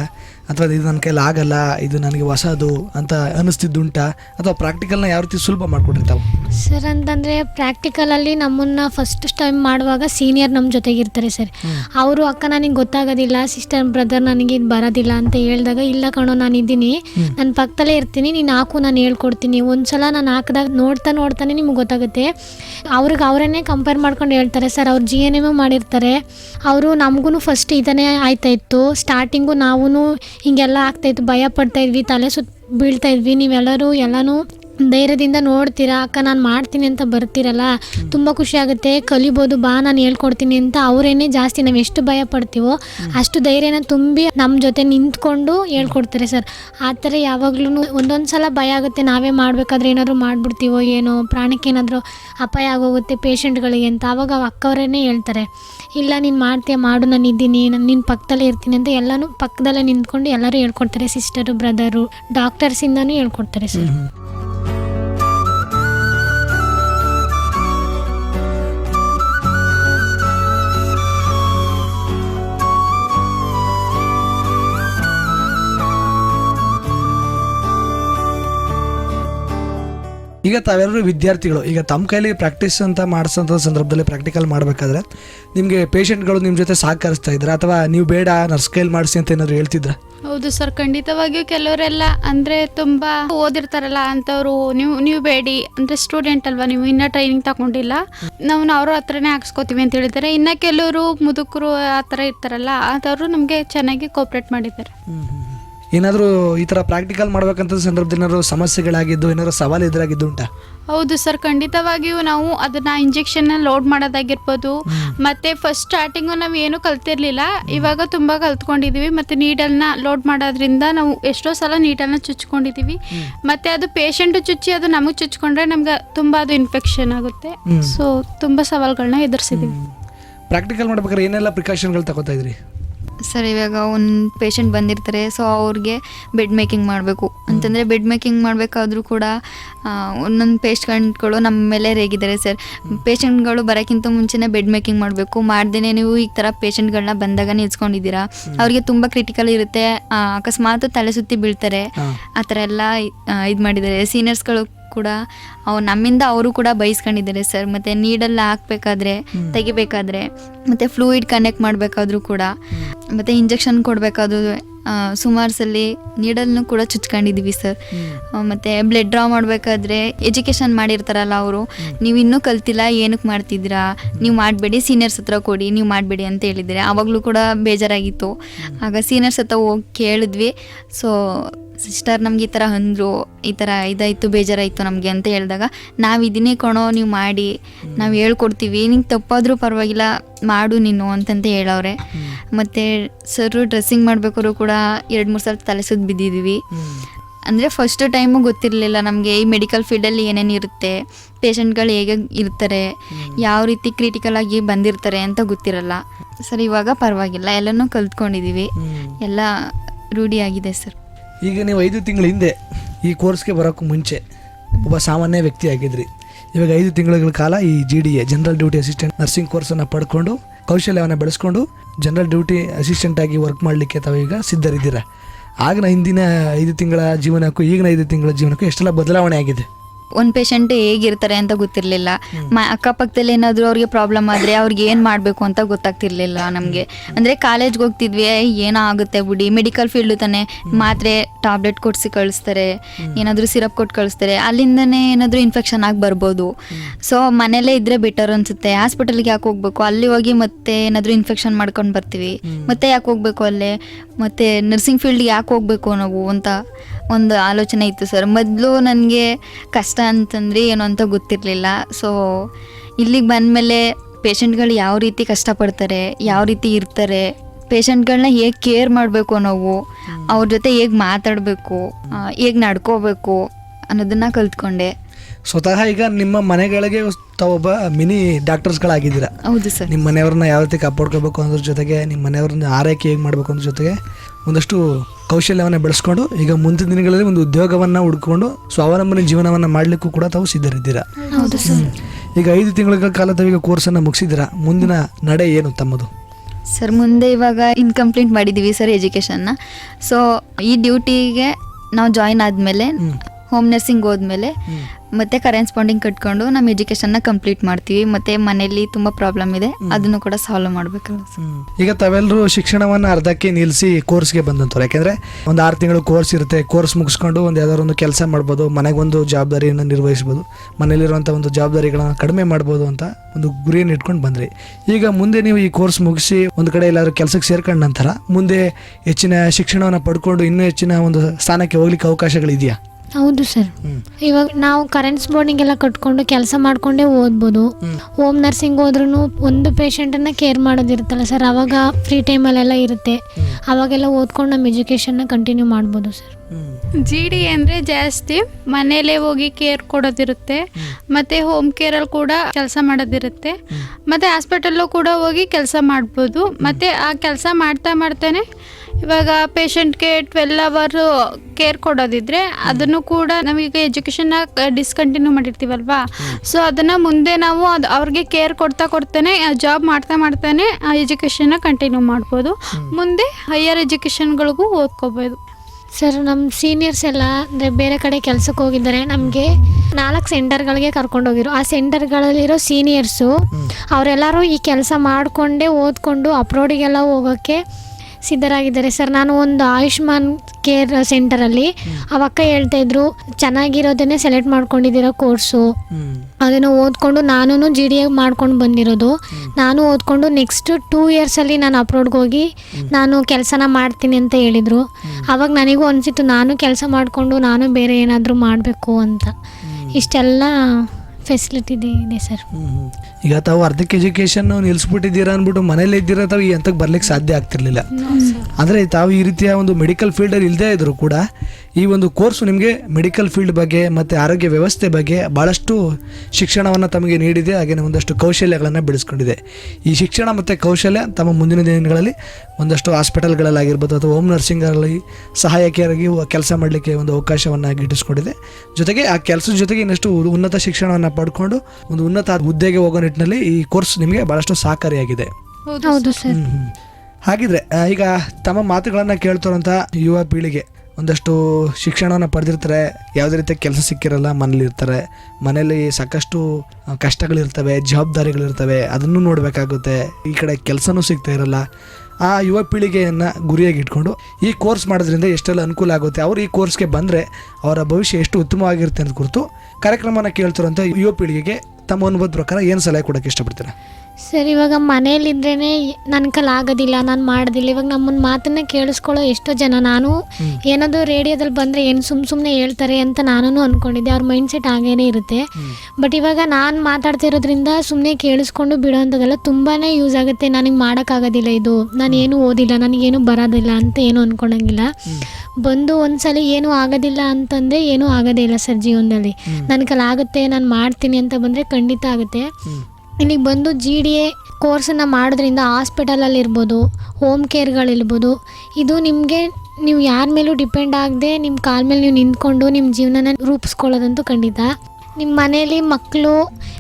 ಅಥವಾ ಇದು ನನ್ನ ಕೈಲಿ ಆಗಲ್ಲ ಇದು ನನಗೆ ಹೊಸದು ಅಂತ ಅನ್ನಿಸ್ತಿದ್ದುಂಟಾ? ಅಥವಾ ಪ್ರಾಕ್ಟಿಕಲ್ನ ಯಾವ ರೀತಿ ಸುಲಭ ಮಾಡಿಕೊಟ್ಟಿರ್ತಾವೆ? ಸರ್ ಅಂತಂದರೆ ಪ್ರಾಕ್ಟಿಕಲಲ್ಲಿ ನಮ್ಮನ್ನು ಫಸ್ಟ್ ಟೈಮ್ ಮಾಡುವಾಗ ಸೀನಿಯರ್ ನಮ್ಮ ಜೊತೆಗಿರ್ತಾರೆ ಸರ್ ಅವರು ಅಕ್ಕ ನನಗೆ ಗೊತ್ತಾಗೋದಿಲ್ಲ ಸಿಸ್ಟರ್ ಬ್ರದರ್ ನನಗೆ ಇದು ಬರೋದಿಲ್ಲ ಅಂತ ಹೇಳಿದಾಗ ಇಲ್ಲ ಕಣೋ ನಾನು ಇದ್ದೀನಿ. ನನ್ನ ಪಕ್ಕದಲ್ಲೇ ಇರ್ತೀನಿ ನೀನು ಹಾಕು ನಾನು ಹೇಳ್ಕೊಡ್ತೀನಿ. ಒಂದ್ಸಲ ನಾನು ಹಾಕಿದಾಗ ನೋಡ್ತಾ ನೋಡ್ತಾನೆ ನಿಮ್ಗೆ ಗೊತ್ತಾಗುತ್ತೆ. ಅವ್ರಿಗೆ ಅವರನ್ನೇ ಕಂಪೇರ್ ಮಾಡ್ಕೊಂಡು ಹೇಳ್ತಾರೆ ಸರ್ ಅವ್ರು ಜಿ ಎನ್ ಎಂ ಮಾಡಿರ್ತಾರೆ. ಅವರು ನಮಗೂ ಫಸ್ಟ್ ಇದನ್ನೇ ಆಯ್ತಾ ಇತ್ತು. ಸ್ಟಾರ್ಟಿಂಗು ನಾವೂ ಹಿಂಗೆಲ್ಲ ಆಗ್ತಾಯಿತ್ತು ಭಯ ಪಡ್ತಾ ಇದ್ವಿ ತಲೆ ಸುತ್ತ ಬೀಳ್ತಾ ಇದ್ವಿ. ನೀವೆಲ್ಲರೂ ಎಲ್ಲನೂ ಧೈರ್ಯದಿಂದ ನೋಡ್ತೀರಾ ಅಕ್ಕ ನಾನು ಮಾಡ್ತೀನಿ ಅಂತ ಬರ್ತೀರಲ್ಲ ತುಂಬ ಖುಷಿ ಆಗುತ್ತೆ ಕಲಿಬೋದು ಬಾ ನಾನು ಹೇಳ್ಕೊಡ್ತೀನಿ ಅಂತ ಅವರೇನೆ ಜಾಸ್ತಿ ನಾವು ಎಷ್ಟು ಭಯ ಪಡ್ತೀವೋ ಅಷ್ಟು ಧೈರ್ಯನ ತುಂಬಿ ನಮ್ಮ ಜೊತೆ ನಿಂತ್ಕೊಂಡು ಹೇಳ್ಕೊಡ್ತಾರೆ ಸರ್. ಆ ಥರ ಯಾವಾಗ್ಲೂ ಒಂದೊಂದು ಸಲ ಭಯ ಆಗುತ್ತೆ ನಾವೇ ಮಾಡಬೇಕಾದ್ರೆ ಏನಾದರೂ ಮಾಡಿಬಿಡ್ತೀವೋ ಏನೋ ಪ್ರಾಣಕ್ಕೆ ಏನಾದರೂ ಅಪಾಯ ಆಗೋಗುತ್ತೆ ಪೇಷಂಟ್ಗಳಿಗೆ ಅಂತ ಆವಾಗ ಅಕ್ಕವರೇನೆ ಹೇಳ್ತಾರೆ. ಇಲ್ಲ ನೀನು ಮಾಡ್ತೀಯ ಮಾಡು ನಾನು ಇದ್ದೀನಿ ನಾನು ನಿನ್ನ ಪಕ್ಕದಲ್ಲೇ ಇರ್ತೀನಿ ಅಂತ ಎಲ್ಲನೂ ಪಕ್ಕದಲ್ಲೇ ನಿಂತ್ಕೊಂಡು ಎಲ್ಲರೂ ಹೇಳ್ಕೊಡ್ತಾರೆ ಸಿಸ್ಟರು ಬ್ರದರು ಡಾಕ್ಟರ್ಸಿಂದನೂ ಹೇಳ್ಕೊಡ್ತಾರೆ ಸರ್. ಈಗ ತಾವೆಲ್ಲರೂ ವಿದ್ಯಾರ್ಥಿಗಳು ಈಗ ತಮ್ಮ ಕೈಲಿ ಪ್ರಾಕ್ಟೀಸ್ ಅಂತ ಮಾಡಿಸೋಂಥ ಸಂದರ್ಭದಲ್ಲಿ ಪ್ರಾಕ್ಟಿಕಲ್ ಮಾಡಬೇಕಾದ್ರೆ ನಿಮಗೆ ಪೇಷಂಟ್ಗಳು ನಿಮ್ಮ ಜೊತೆ ಸಹಕರಿಸ್ತಾ ಇದ್ದಾರೆ ಅಥವಾ ನೀವು ಬೇಡ ನರ್ಸ್ ಕೈಲಿ ಮಾಡಿಸಿ ಅಂತ ಏನಾದ್ರು ಹೇಳ್ತಿದ್ರ? ಹೌದು ಸರ್ ಖಂಡಿತವಾಗಿಯೂ ಕೆಲವರೆಲ್ಲ ಅಂದರೆ ತುಂಬ ಓದಿರ್ತಾರಲ್ಲ ಅಂಥವ್ರು ನೀವು ನೀವು ಬೇಡಿ. ಅಂದರೆ ಸ್ಟೂಡೆಂಟ್ ಅಲ್ವಾ ನೀವು ಇನ್ನೂ ಟ್ರೈನಿಂಗ್ ತಗೊಂಡಿಲ್ಲ. ನಾವು ಅವ್ರ ಹತ್ರನೇ ಹಾಕ್ಸ್ಕೊತೀವಿ ಅಂತ ಹೇಳಿದ್ದಾರೆ. ಇನ್ನು ಕೆಲವರು ಮುದುಕರು ಆ ಥರ ಇರ್ತಾರಲ್ಲ ಅಂಥವ್ರು ನಮಗೆ ಚೆನ್ನಾಗಿ ಕೋಪ್ರೇಟ್ ಮಾಡಿದ್ದಾರೆ. ಏನಾದರೂ ಈ ಥರ ಪ್ರಾಕ್ಟಿಕಲ್ ಮಾಡಬೇಕಂತ ಸಂದರ್ಭದಲ್ಲಿ ಏನಾದರೂ ಸಮಸ್ಯೆಗಳಾಗಿದ್ದು ಏನಾದರೂ ಸವಾಲು ಎದುರಾಗಿದ್ದು ಉಂಟಾ? ಹೌದು ಸರ್ ಖಂಡಿತವಾಗಿಯೂ ನಾವು ಅದನ್ನ ಇಂಜೆಕ್ಷನ್ ಲೋಡ್ ಮಾಡೋದಾಗಿರ್ಬೋದು. ಮತ್ತೆ ಫಸ್ಟ್ ಸ್ಟಾರ್ಟಿಂಗು ನಾವು ಏನು ಕಲ್ತಿರ್ಲಿಲ್ಲ. ಇವಾಗ ತುಂಬ ಕಲ್ತ್ಕೊಂಡಿದೀವಿ. ಮತ್ತೆ ನೀಡಲ್ನ ಲೋಡ್ ಮಾಡೋದ್ರಿಂದ ನಾವು ಎಷ್ಟೋ ಸಲ ನೀಡಲ್ನ ಚುಚ್ಕೊಂಡಿದೀವಿ. ಮತ್ತೆ ಅದು ಪೇಷಂಟ್ ಚುಚ್ಚಿ ಅದು ನಮಗೆ ಚುಚ್ಕೊಂಡ್ರೆ ನಮ್ಗೆ ತುಂಬ ಅದು ಇನ್ಫೆಕ್ಷನ್ ಆಗುತ್ತೆ. ಸೊ ತುಂಬ ಸವಾಲುಗಳನ್ನ ಎದುರಿಸಿದೀವಿ. ಪ್ರಾಕ್ಟಿಕಲ್ ಮಾಡ್ಬೇಕಾದ್ರೆ ಏನೆಲ್ಲ ಪ್ರಿಕಾಷನ್ಗಳು ತಗೋತಾ ಇದ್ರಿ? ಸರ್ ಇವಾಗ ಒಂದು ಪೇಷಂಟ್ ಬಂದಿರ್ತಾರೆ ಸೊ ಅವ್ರಿಗೆ ಬೆಡ್ ಮೇಕಿಂಗ್ ಮಾಡಬೇಕು. ಅಂತಂದರೆ ಬೆಡ್ ಮೇಕಿಂಗ್ ಮಾಡಬೇಕಾದ್ರೂ ಕೂಡ ಒಂದೊಂದು ಪೇಷಂಟ್ಗಳು ನಮ್ಮ ಮೇಲೆ ರೇಗಿದ್ದಾರೆ ಸರ್. ಪೇಷಂಟ್ಗಳು ಬರೋಕ್ಕಿಂತ ಮುಂಚೆನೇ ಬೆಡ್ ಮೇಕಿಂಗ್ ಮಾಡಬೇಕು. ಮಾಡ್ದೇ ನೀವು ಈ ಥರ ಪೇಷಂಟ್ಗಳನ್ನ ಬಂದಾಗ ನಿಲ್ಸ್ಕೊಂಡಿದ್ದೀರಾ? ಅವ್ರಿಗೆ ತುಂಬ ಕ್ರಿಟಿಕಲ್ ಇರುತ್ತೆ. ಅಕಸ್ಮಾತ್ ತಲೆ ಸುತ್ತಿ ಬೀಳ್ತಾರೆ. ಆ ಥರ ಎಲ್ಲ ಇದು ಮಾಡಿದ್ದಾರೆ. ಸೀನಿಯರ್ಸ್ಗಳು ಕೂಡ ಅವ್ ನಮ್ಮಿಂದ ಅವರು ಕೂಡ ಬಯಸ್ಕೊಂಡಿದ್ದಾರೆ ಸರ್. ಮತ್ತು ನೀಡೆಲ್ಲ ಹಾಕ್ಬೇಕಾದ್ರೆ ತೆಗಿಬೇಕಾದ್ರೆ ಮತ್ತು ಫ್ಲೂಯಿಡ್ ಕನೆಕ್ಟ್ ಮಾಡಬೇಕಾದ್ರೂ ಕೂಡ. ಮತ್ತು ಇಂಜೆಕ್ಷನ್ ಕೊಡಬೇಕಾದ್ರೂ ಸುಮಾರು ಸಲ ನೀಡಲ್ನು ಕೂಡ ಚುಚ್ಕೊಂಡಿದ್ದೀವಿ ಸರ್. ಮತ್ತು ಬ್ಲಡ್ ಡ್ರಾ ಮಾಡಬೇಕಾದ್ರೆ ಎಜುಕೇಷನ್ ಮಾಡಿರ್ತಾರಲ್ಲ ಅವರು. ನೀವು ಇನ್ನೂ ಕಲ್ತಿಲ್ಲ ಏನಕ್ಕೆ ಮಾಡ್ತಿದ್ದೀರಾ? ನೀವು ಮಾಡಬೇಡಿ ಸೀನಿಯರ್ಸ್ ಹತ್ರ ಕೊಡಿ ನೀವು ಮಾಡಬೇಡಿ ಅಂತ ಹೇಳಿದರೆ ಆವಾಗಲೂ ಕೂಡ ಬೇಜಾರಾಗಿತ್ತು. ಆಗ ಸೀನಿಯರ್ಸ್ ಹತ್ರ ಹೋಗಿ ಕೇಳಿದ್ವಿ. ಸೊ ಸಿಸ್ಟರ್ ನಮ್ಗೆ ಈ ಥರ ಅಂದರು. ಈ ಥರ ಇದಾಯಿತು ಬೇಜಾರಾಯಿತು ನಮಗೆ ಅಂತ ಹೇಳಿದಾಗ ನಾವು ಇದನ್ನೇ ಕೊಣೋ ನೀವು ಮಾಡಿ. ನಾವು ಹೇಳ್ಕೊಡ್ತೀವಿ. ನಿಂಗೆ ತಪ್ಪಾದರೂ ಪರವಾಗಿಲ್ಲ ಮಾಡು ನೀನು ಅಂತಂತ ಹೇಳೋರೆ ಮತ್ತು ಸರ್ ಡ್ರೆಸ್ಸಿಂಗ್ ಮಾಡಬೇಕಾದ್ರು ಕೂಡ ಎರಡು ಮೂರು ಸಲ ತಲೆ ಸುತ್ತ ಬಿದ್ದಿದ್ವಿ. ಅಂದರೆ ಫಸ್ಟ್ ಟೈಮು ಗೊತ್ತಿರಲಿಲ್ಲ ನಮಗೆ ಈ ಮೆಡಿಕಲ್ ಫೀಲ್ಡಲ್ಲಿ ಏನೇನು ಇರುತ್ತೆ ಪೇಷಂಟ್ಗಳು ಹೇಗೆ ಇರ್ತಾರೆ ಯಾವ ರೀತಿ ಕ್ರಿಟಿಕಲ್ ಆಗಿ ಬಂದಿರ್ತಾರೆ ಅಂತ ಗೊತ್ತಿರಲ್ಲ. ಸರ್ ಇವಾಗ ಪರವಾಗಿಲ್ಲ ಎಲ್ಲನೂ ಕಲ್ತ್ಕೊಂಡಿದ್ದೀವಿ ಎಲ್ಲ ರೂಢಿಯಾಗಿದೆ ಸರ್. ಈಗ ನೀವು ಐದು ತಿಂಗಳ ಹಿಂದೆ ಈ ಕೋರ್ಸ್ಗೆ ಬರೋಕ್ಕೂ ಮುಂಚೆ ಒಬ್ಬ ಸಾಮಾನ್ಯ ವ್ಯಕ್ತಿ ಆಗಿದ್ರಿ. ಇವಾಗ ಐದು ತಿಂಗಳ ಕಾಲ ಈ G D A general duty assistant nursing ಕೋರ್ಸನ್ನು ಪಡ್ಕೊಂಡು ಕೌಶಲ್ಯವನ್ನು ಬೆಳೆಸ್ಕೊಂಡು ಜನರಲ್ ಡ್ಯೂಟಿ ಅಸಿಸ್ಟೆಂಟ್ ಆಗಿ ವರ್ಕ್ ಮಾಡಲಿಕ್ಕೆ ತಾವು ಈಗ ಸಿದ್ಧರಿದ್ದೀರಾ. ಆಗಿನ ಹಿಂದಿನ ಐದು ತಿಂಗಳ ಜೀವನಕ್ಕೂ ಈಗಿನ ಐದು ತಿಂಗಳ ಜೀವನಕ್ಕೂ ಎಷ್ಟೆಲ್ಲ ಬದಲಾವಣೆ ಆಗಿದೆ. ಒಂದು ಪೇಷಂಟ್ ಹೇಗಿರ್ತಾರೆ ಅಂತ ಗೊತ್ತಿರಲಿಲ್ಲ. ಮ ಅಕ್ಕಪಕ್ಕದಲ್ಲಿ ಏನಾದರೂ ಅವ್ರಿಗೆ ಪ್ರಾಬ್ಲಮ್ ಆದರೆ ಅವ್ರಿಗೆ ಏನು ಮಾಡಬೇಕು ಅಂತ ಗೊತ್ತಾಗ್ತಿರ್ಲಿಲ್ಲ ನಮಗೆ. ಅಂದರೆ ಕಾಲೇಜ್ಗೆ ಹೋಗ್ತಿದ್ವಿ "ಏ, ಏನೋ ಆಗುತ್ತೆ ಬಿಡಿ ಮೆಡಿಕಲ್ ಫೀಲ್ಡು ತಾನೇ ಮಾತ್ರೆ ಟ್ಯಾಬ್ಲೆಟ್ ಕೊಡಿಸಿ ಕಳಿಸ್ತಾರೆ ಏನಾದರೂ ಸಿರಪ್ ಕೊಟ್ಟು ಕಳಿಸ್ತಾರೆ ಅಲ್ಲಿಂದನೇ ಏನಾದರೂ ಇನ್ಫೆಕ್ಷನ್ ಆಗಿ ಬರ್ಬೋದು. ಸೊ ಮನೇಲೇ ಇದ್ದರೆ ಬೆಟರ್ ಅನಿಸುತ್ತೆ. ಹಾಸ್ಪಿಟಲ್ಗೆ ಯಾಕೆ ಹೋಗ್ಬೇಕು? ಅಲ್ಲಿ ಹೋಗಿ ಮತ್ತೆ ಏನಾದರೂ ಇನ್ಫೆಕ್ಷನ್ ಮಾಡ್ಕೊಂಡು ಬರ್ತೀವಿ. ಮತ್ತೆ ಯಾಕೆ ಹೋಗ್ಬೇಕು ಅಲ್ಲೇ? ಮತ್ತೆ ನರ್ಸಿಂಗ್ ಫೀಲ್ಡ್ಗೆ ಯಾಕೆ ಹೋಗ್ಬೇಕು ನಾವು ಅಂತ ಒಂದು ಆಲೋಚನೆ ಇತ್ತು ಸರ್. ಮೊದಲು ನನಗೆ ಕಷ್ಟ ಅಂತಂದರೆ ಏನು ಅಂತ ಗೊತ್ತಿರಲಿಲ್ಲ. ಸೊ ಇಲ್ಲಿಗೆ ಬಂದಮೇಲೆ ಪೇಷಂಟ್ಗಳು ಯಾವ ರೀತಿ ಕಷ್ಟಪಡ್ತಾರೆ ಯಾವ ರೀತಿ ಇರ್ತಾರೆ ಪೇಷಂಟ್ಗಳನ್ನ ಹೇಗೆ ಕೇರ್ ಮಾಡಬೇಕು ನಾವು ಅವ್ರ ಜೊತೆ ಹೇಗೆ ಮಾತಾಡಬೇಕು ಹೇಗೆ ನಡ್ಕೋಬೇಕು ಅನ್ನೋದನ್ನ ಕಲ್ತ್ಕೊಂಡೆ. ಸ್ವತಃ ಈಗ ನಿಮ್ಮ ಮನೆಗಳಿಗೆ ತಾವೊಬ್ಬ ಮಿನಿ ಡಾಕ್ಟರ್ಸ್ಗಳಾಗಿದ್ದೀರಾ. ಹೌದು ಸರ್. ನಿಮ್ಮ ಮನೆಯವ್ರನ್ನ ಯಾವ ರೀತಿ ಕಾಪಾಡ್ಕೋಬೇಕು ಅನ್ನೋದ್ರ ಜೊತೆಗೆ ನಿಮ್ಮ ಮನೆಯವ್ರನ್ನ ಆರೈಕೆ ಹೇಗೆ ಮಾಡಬೇಕು ಅನ್ನೋದ್ರ ಜೊತೆಗೆ ಒಂದಷ್ಟು ಕೌಶಲ್ಯವನ್ನು ಬೆಳೆಸ್ಕೊಂಡು ಈಗ ಮುಂದಿನ ದಿನಗಳಲ್ಲಿ ಒಂದು ಉದ್ಯೋಗವನ್ನು ಹುಡ್ಕೊಂಡು ಸ್ವಾವಲಂಬನೆ ಜೀವನವನ್ನು ಮಾಡಲಿಕ್ಕೂ ಕೂಡ ತಾವು ಸಿದ್ಧರಿದ್ದೀರಾ? ಈಗ ಐದು ತಿಂಗಳ ಕಾಲ ಈಗ ಕೋರ್ಸನ್ನು ಮುಗಿಸಿದ್ದೀರಾ? ಮುಂದಿನ ನಡೆ ಏನು ತಮ್ಮದು? ಸರ್ ಮುಂದೆ ಇವಾಗ ಇನ್ಕಂಪ್ಲೀಟ್ ಮಾಡಿದ್ದೀವಿ ಸರ್ ಎಜುಕೇಷನ್ನ ಸೊ ಈ ಡ್ಯೂಟಿಗೆ ನಾವು ಜಾಯಿನ್ ಆದಮೇಲೆ ಹೋಮ್ ನರ್ಸಿಂಗ್ ಹೋದ್ಮೇಲೆ ಮತ್ತೆ ಕರೆನ್ಸ್ಪಾಂಡಿಂಗ್ ಕಟ್ಕೊಂಡು ನಮ್ಮ ಎಜುಕೇಷನ್ನ ಕಂಪ್ಲೀಟ್ ಮಾಡ್ತೀವಿ. ಮತ್ತೆ ಮನೆಯಲ್ಲಿ ತುಂಬಾ ಪ್ರಾಬ್ಲಮ್ ಇದೆ. ಅದನ್ನು ಕೂಡ ಸಾಲ್ವ್ ಮಾಡ್ಬೇಕು ಈಗ ತಾವೆಲ್ಲರೂ ಶಿಕ್ಷಣವನ್ನ ಅರ್ಧಕ್ಕೆ ನಿಲ್ಲಿಸಿ ಕೋರ್ಸ್ಗೆ ಬಂದಂತವ್ರು. ಯಾಕೆಂದ್ರೆ ಒಂದು ಆರು ತಿಂಗಳು ಕೋರ್ಸ್ ಇರುತ್ತೆ. ಕೋರ್ಸ್ ಮುಗಿಸ್ಕೊಂಡು ಒಂದು ಯಾವ್ದಾದ್ರು ಒಂದು ಕೆಲಸ ಮಾಡ್ಬೋದು. ಮನೆಗೆ ಒಂದು ಜವಾಬ್ದಾರಿಯನ್ನು ನಿರ್ವಹಿಸ್ಬೋದು. ಮನೇಲಿರುವಂಥ ಒಂದು ಜವಾಬ್ದಾರಿಗಳನ್ನ ಕಡಿಮೆ ಮಾಡ್ಬೋದು ಅಂತ ಒಂದು ಗುರಿಯನ್ನು ಇಟ್ಕೊಂಡು ಬಂದ್ರಿ. ಈಗ ಮುಂದೆ ನೀವು ಈ ಕೋರ್ಸ್ ಮುಗಿಸಿ ಒಂದು ಕಡೆ ಎಲ್ಲಾದ್ರೂ ಕೆಲಸಕ್ಕೆ ಸೇರ್ಕೊಂಡ ನಂತರ ಮುಂದೆ ಹೆಚ್ಚಿನ ಶಿಕ್ಷಣವನ್ನು ಪಡ್ಕೊಂಡು ಇನ್ನೂ ಹೆಚ್ಚಿನ ಒಂದು ಸ್ಥಾನಕ್ಕೆ ಹೋಗ್ಲಿಕ್ಕೆ ಅವಕಾಶಗಳಿದೆಯಾ? ಹೌದು ಸರ್. ಇವಾಗ ನಾವು ಕರೆನ್ಸ್ ಬೋರ್ಡಿಂಗ್ ಕಟ್ಕೊಂಡು ಕೆಲಸ ಮಾಡ್ಕೊಂಡೇ ಓದ್ಬೋದು. ಹೋಮ್. ನರ್ಸಿಂಗ್ ಹೋದ್ರೂ ಒಂದು ಪೇಷಂಟನ್ನು ಕೇರ್ ಮಾಡೋದಿರುತ್ತಲ್ಲ ಸರ್ ಅವಾಗ ಫ್ರೀ ಟೈಮಲ್ಲೆಲ್ಲ ಇರುತ್ತೆ. ಅವಾಗೆಲ್ಲ ಓದ್ಕೊಂಡು ನಮ್ಮ ಎಜುಕೇಷನ್ನ ಕಂಟಿನ್ಯೂ ಮಾಡ್ಬೋದು ಸರ್. ಜಿ ಡಿ ಅಂದರೆ ಜಾಸ್ತಿ ಮನೆಯಲ್ಲೇ ಹೋಗಿ ಕೇರ್ ಕೊಡೋದಿರುತ್ತೆ. ಮತ್ತು ಹೋಮ್ ಕೇರಲ್ಲಿ ಕೂಡ ಕೆಲಸ ಮಾಡೋದಿರುತ್ತೆ. ಮತ್ತು ಹಾಸ್ಪಿಟಲ್ಲೂ ಕೂಡ ಹೋಗಿ ಕೆಲಸ ಮಾಡ್ಬೋದು. ಮತ್ತು ಆ ಕೆಲಸ ಮಾಡ್ತಾ ಮಾಡ್ತಾನೆ ಇವಾಗ ಪೇಷಂಟ್ಗೆ ಟ್ವೆಲ್ ಅವರು ಕೇರ್ ಕೊಡೋದಿದ್ರೆ ಅದನ್ನು ಕೂಡ ನಮಗೆ ಎಜುಕೇಷನ್ನ ಡಿಸ್ಕಂಟಿನ್ಯೂ ಮಾಡಿರ್ತೀವಲ್ವಾ? ಸೊ ಅದನ್ನು ಮುಂದೆ ನಾವು ಅದು ಅವ್ರಿಗೆ ಕೇರ್ ಕೊಡ್ತಾ ಕೊಡ್ತಾನೆ ಜಾಬ್ ಮಾಡ್ತಾ ಮಾಡ್ತಾನೆ ಆ ಎಜುಕೇಷನ್ನ ಕಂಟಿನ್ಯೂ ಮಾಡ್ಬೋದು. ಮುಂದೆ ಹೈಯರ್ ಎಜುಕೇಷನ್ಗಳಿಗೂ ಓದ್ಕೋಬೋದು. ಸರ್ ನಮ್ಮ ಸೀನಿಯರ್ಸ್ ಎಲ್ಲ ಅಂದರೆ ಬೇರೆ ಕಡೆ ಕೆಲಸಕ್ಕೆ ಹೋಗಿದ್ದಾರೆ. ನಮಗೆ ನಾಲ್ಕು ಸೆಂಟರ್ಗಳಿಗೆ ಕರ್ಕೊಂಡು ಹೋಗಿರು. ಆ ಸೆಂಟರ್ಗಳಲ್ಲಿರೋ ಸೀನಿಯರ್ಸು ಅವರೆಲ್ಲರೂ ಈ ಕೆಲಸ ಮಾಡಿಕೊಂಡೇ ಓದ್ಕೊಂಡು ಅಪ್ರೋಡಿಗೆಲ್ಲ ಹೋಗೋಕ್ಕೆ ಸಿದ್ಧರಾಗಿದ್ದಾರೆ. ಸರ್ ನಾನು ಒಂದು ಆಯುಷ್ಮಾನ್ ಕೇರ್ ಸೆಂಟರಲ್ಲಿ ಅವಕ್ಕ ಹೇಳ್ತಾ ಇದ್ರು ಚೆನ್ನಾಗಿರೋದನ್ನೇ ಸೆಲೆಕ್ಟ್ ಮಾಡ್ಕೊಂಡಿದ್ದೀರೋ ಕೋರ್ಸು? ಅದನ್ನು ಓದ್ಕೊಂಡು ನಾನು ಜಿ ಡಿ ಎ ಮಾಡ್ಕೊಂಡು ಬಂದಿರೋದು. ನಾನು ಓದ್ಕೊಂಡು ನೆಕ್ಸ್ಟ್ ಟೂ ಇಯರ್ಸಲ್ಲಿ ನಾನು ಅಪ್ರೋಡ್ಗೆ ಹೋಗಿ ನಾನು ಕೆಲಸನ ಮಾಡ್ತೀನಿ ಅಂತ ಹೇಳಿದರು. ಅವಾಗ ನನಗೂ ಅನಿಸಿತ್ತು ನಾನು ಕೆಲಸ ಮಾಡಿಕೊಂಡು ನಾನು ಬೇರೆ ಏನಾದರೂ ಮಾಡಬೇಕು ಅಂತ. ಇಷ್ಟೆಲ್ಲ ಫೆಸಿಲಿಟಿ ಇದೆ ಸರ್. ಈಗ ತಾವು ಅರ್ಧಕ್ಕೆ ಎಜುಕೇಶನ್ ನಿಲ್ಲಿಸ್ಬಿಟ್ಟಿದ್ದೀರಾ ಅಂದ್ಬಿಟ್ಟು ಮನೇಲಿ ಇದ್ದೀರಾ ತಾವು ಈ ಹಂತಕ್ಕೆ ಬರ್ಲಿಕ್ಕೆ ಸಾಧ್ಯ ಆಗ್ತಿರ್ಲಿಲ್ಲ. ಅಂದರೆ ತಾವು ಈ ರೀತಿಯ ಒಂದು ಮೆಡಿಕಲ್ ಫೀಲ್ಡಲ್ಲಿ ಇಲ್ಲದೇ ಇದ್ದರೂ ಕೂಡ ಈ ಒಂದು ಕೋರ್ಸು ನಿಮಗೆ ಮೆಡಿಕಲ್ ಫೀಲ್ಡ್ ಬಗ್ಗೆ ಮತ್ತು ಆರೋಗ್ಯ ವ್ಯವಸ್ಥೆ ಬಗ್ಗೆ ಭಾಳಷ್ಟು ಶಿಕ್ಷಣವನ್ನು ತಮಗೆ ನೀಡಿದೆ ಹಾಗೆ ಒಂದಷ್ಟು ಕೌಶಲ್ಯಗಳನ್ನು ಬೆಳೆಸ್ಕೊಂಡಿದೆ. ಈ ಶಿಕ್ಷಣ ಮತ್ತು ಕೌಶಲ್ಯ ತಮ್ಮ ಮುಂದಿನ ದಿನಗಳಲ್ಲಿ ಒಂದಷ್ಟು ಹಾಸ್ಪಿಟಲ್ಗಳಲ್ಲಾಗಿರ್ಬೋದು ಅಥವಾ ಹೋಮ್ ನರ್ಸಿಂಗಲ್ಲಿ ಸಹಾಯಕಿಯರಾಗಿ ಕೆಲಸ ಮಾಡಲಿಕ್ಕೆ ಒಂದು ಅವಕಾಶವನ್ನು ಗಿಟ್ಟಿಸ್ಕೊಂಡಿದೆ ಜೊತೆಗೆ ಆ ಕೆಲಸದ ಜೊತೆಗೆ ಇನ್ನಷ್ಟು ಉನ್ನತ ಶಿಕ್ಷಣವನ್ನು ಪಡ್ಕೊಂಡು ಒಂದು ಉನ್ನತ ಹುದ್ದೆಗೆ ಹೋಗೋ ನಿಟ್ಟಿನಲ್ಲಿ ಈ ಕೋರ್ಸ್ ನಿಮಗೆ ಬಹಳಷ್ಟು ಸಹಕಾರಿಯಾಗಿದೆ. ಹೌದು ಸರ್ ಹ್ಮ್, ಹ್ಮ್. ಹಾಗಿದ್ರೆ ಆ, ಈಗ ತಮ್ಮ ಮಾತುಗಳನ್ನು ಕೇಳ್ತಿರೋಂಥ ಯುವ ಪೀಳಿಗೆ ಒಂದಷ್ಟು ಶಿಕ್ಷಣವನ್ನು ಪಡೆದಿರ್ತಾರೆ. ಯಾವುದೇ ರೀತಿಯ ಕೆಲಸ ಸಿಕ್ಕಿರಲ್ಲ ಮನೇಲಿ ಇರ್ತಾರೆ. ಮನೇಲಿ ಸಾಕಷ್ಟು ಆ, ಕಷ್ಟಗಳಿರ್ತವೆ ಜವಾಬ್ದಾರಿಗಳಿರ್ತವೆ ಅದನ್ನು ನೋಡಬೇಕಾಗುತ್ತೆ. ಈ ಕಡೆ ಕೆಲಸನೂ ಸಿಗ್ತಾ ಇರಲ್ಲ. ಆ ಯುವ ಪೀಳಿಗೆಯನ್ನು ಗುರಿಯಾಗಿ ಇಟ್ಕೊಂಡು ಈ ಕೋರ್ಸ್ ಮಾಡೋದ್ರಿಂದ ಎಷ್ಟೆಲ್ಲ ಅನುಕೂಲ ಆಗುತ್ತೆ ಅವರು ಈ ಕೋರ್ಸ್ಗೆ ಬಂದರೆ ಅವರ ಭವಿಷ್ಯ ಎಷ್ಟು ಉತ್ತಮವಾಗಿರುತ್ತೆ ಅಂತ ಕುರಿತು ಕಾರ್ಯಕ್ರಮನ ಕೇಳ್ತಿರೋಂಥ ಯುವ ಪೀಳಿಗೆಗೆ ತಮ್ಮ ಅನುಭವದ ಪ್ರಕಾರ ಏನು ಸಲಹೆ ಕೊಡೋಕ್ಕೆ ಇಷ್ಟಪಡ್ತೀರಾ? ಸರ್ ಇವಾಗ ಮನೇಲಿದ್ರೇ ನನ್ನ ಕಲ್ ಆಗೋದಿಲ್ಲ ನಾನು ಮಾಡೋದಿಲ್ಲ. ಇವಾಗ ನಮ್ಮನ್ನ ಮಾತನ್ನ ಕೇಳಿಸ್ಕೊಳ್ಳೋ ಎಷ್ಟೋ ಜನ ನಾನು ಏನಾದರೂ ರೇಡಿಯೋದಲ್ಲಿ ಬಂದರೆ ಏನು ಸುಮ್ಮ ಸುಮ್ಮನೆ ಹೇಳ್ತಾರೆ ಅಂತ ನಾನು ಅಂದ್ಕೊಂಡಿದ್ದೆ ಅವ್ರ ಮೈಂಡ್ ಸೆಟ್ ಹಾಗೇನೇ ಇರುತ್ತೆ. ಬಟ್ ಇವಾಗ ನಾನು ಮಾತಾಡ್ತಿರೋದ್ರಿಂದ ಸುಮ್ಮನೆ ಕೇಳಿಸ್ಕೊಂಡು ಬಿಡೋವಂಥದ್ದೆಲ್ಲ ತುಂಬಾ ಯೂಸ್ ಆಗುತ್ತೆ. ನನಗೆ ಮಾಡೋಕ್ಕಾಗೋದಿಲ್ಲ ಇದು. ನಾನು ಏನು ಓದಿಲ್ಲ ನನಗೇನು ಬರೋದಿಲ್ಲ ಅಂತ ಏನು ಅಂದ್ಕೊಳಂಗಿಲ್ಲ ಬಂದು ಒಂದ್ಸಲ ಏನೂ ಆಗೋದಿಲ್ಲ ಅಂತಂದರೆ ಏನೂ ಆಗೋದೇ ಇಲ್ಲ ಸರ್ ಜೀವನದಲ್ಲಿ. ನನ್ನ ಕೈಲಿ ಆಗುತ್ತೆ ನಾನು ಮಾಡ್ತೀನಿ ಅಂತ ಬಂದರೆ ಖಂಡಿತ ಆಗುತ್ತೆ. ಇಲ್ಲಿಗೆ ಬಂದು ಜಿ ಡಿ ಎ ಕೋರ್ಸನ್ನು ಮಾಡೋದ್ರಿಂದ ಹಾಸ್ಪಿಟಲಲ್ಲಿರ್ಬೋದು ಹೋಮ್ ಕೇರ್ಗಳಿರ್ಬೋದು ಇದು ನಿಮಗೆ, ನೀವು ಯಾರ ಮೇಲೂ ಡಿಪೆಂಡ್ ಆಗದೆ ನಿಮ್ಮ ಕಾಲ ಮೇಲೆ ನೀವು ನಿಂತ್ಕೊಂಡು ನಿಮ್ಮ ಜೀವನನ ರೂಪಿಸ್ಕೊಳ್ಳೋದಂತೂ ಖಂಡಿತ. ನಿಮ್ಮ ಮನೇಲಿ ಮಕ್ಕಳು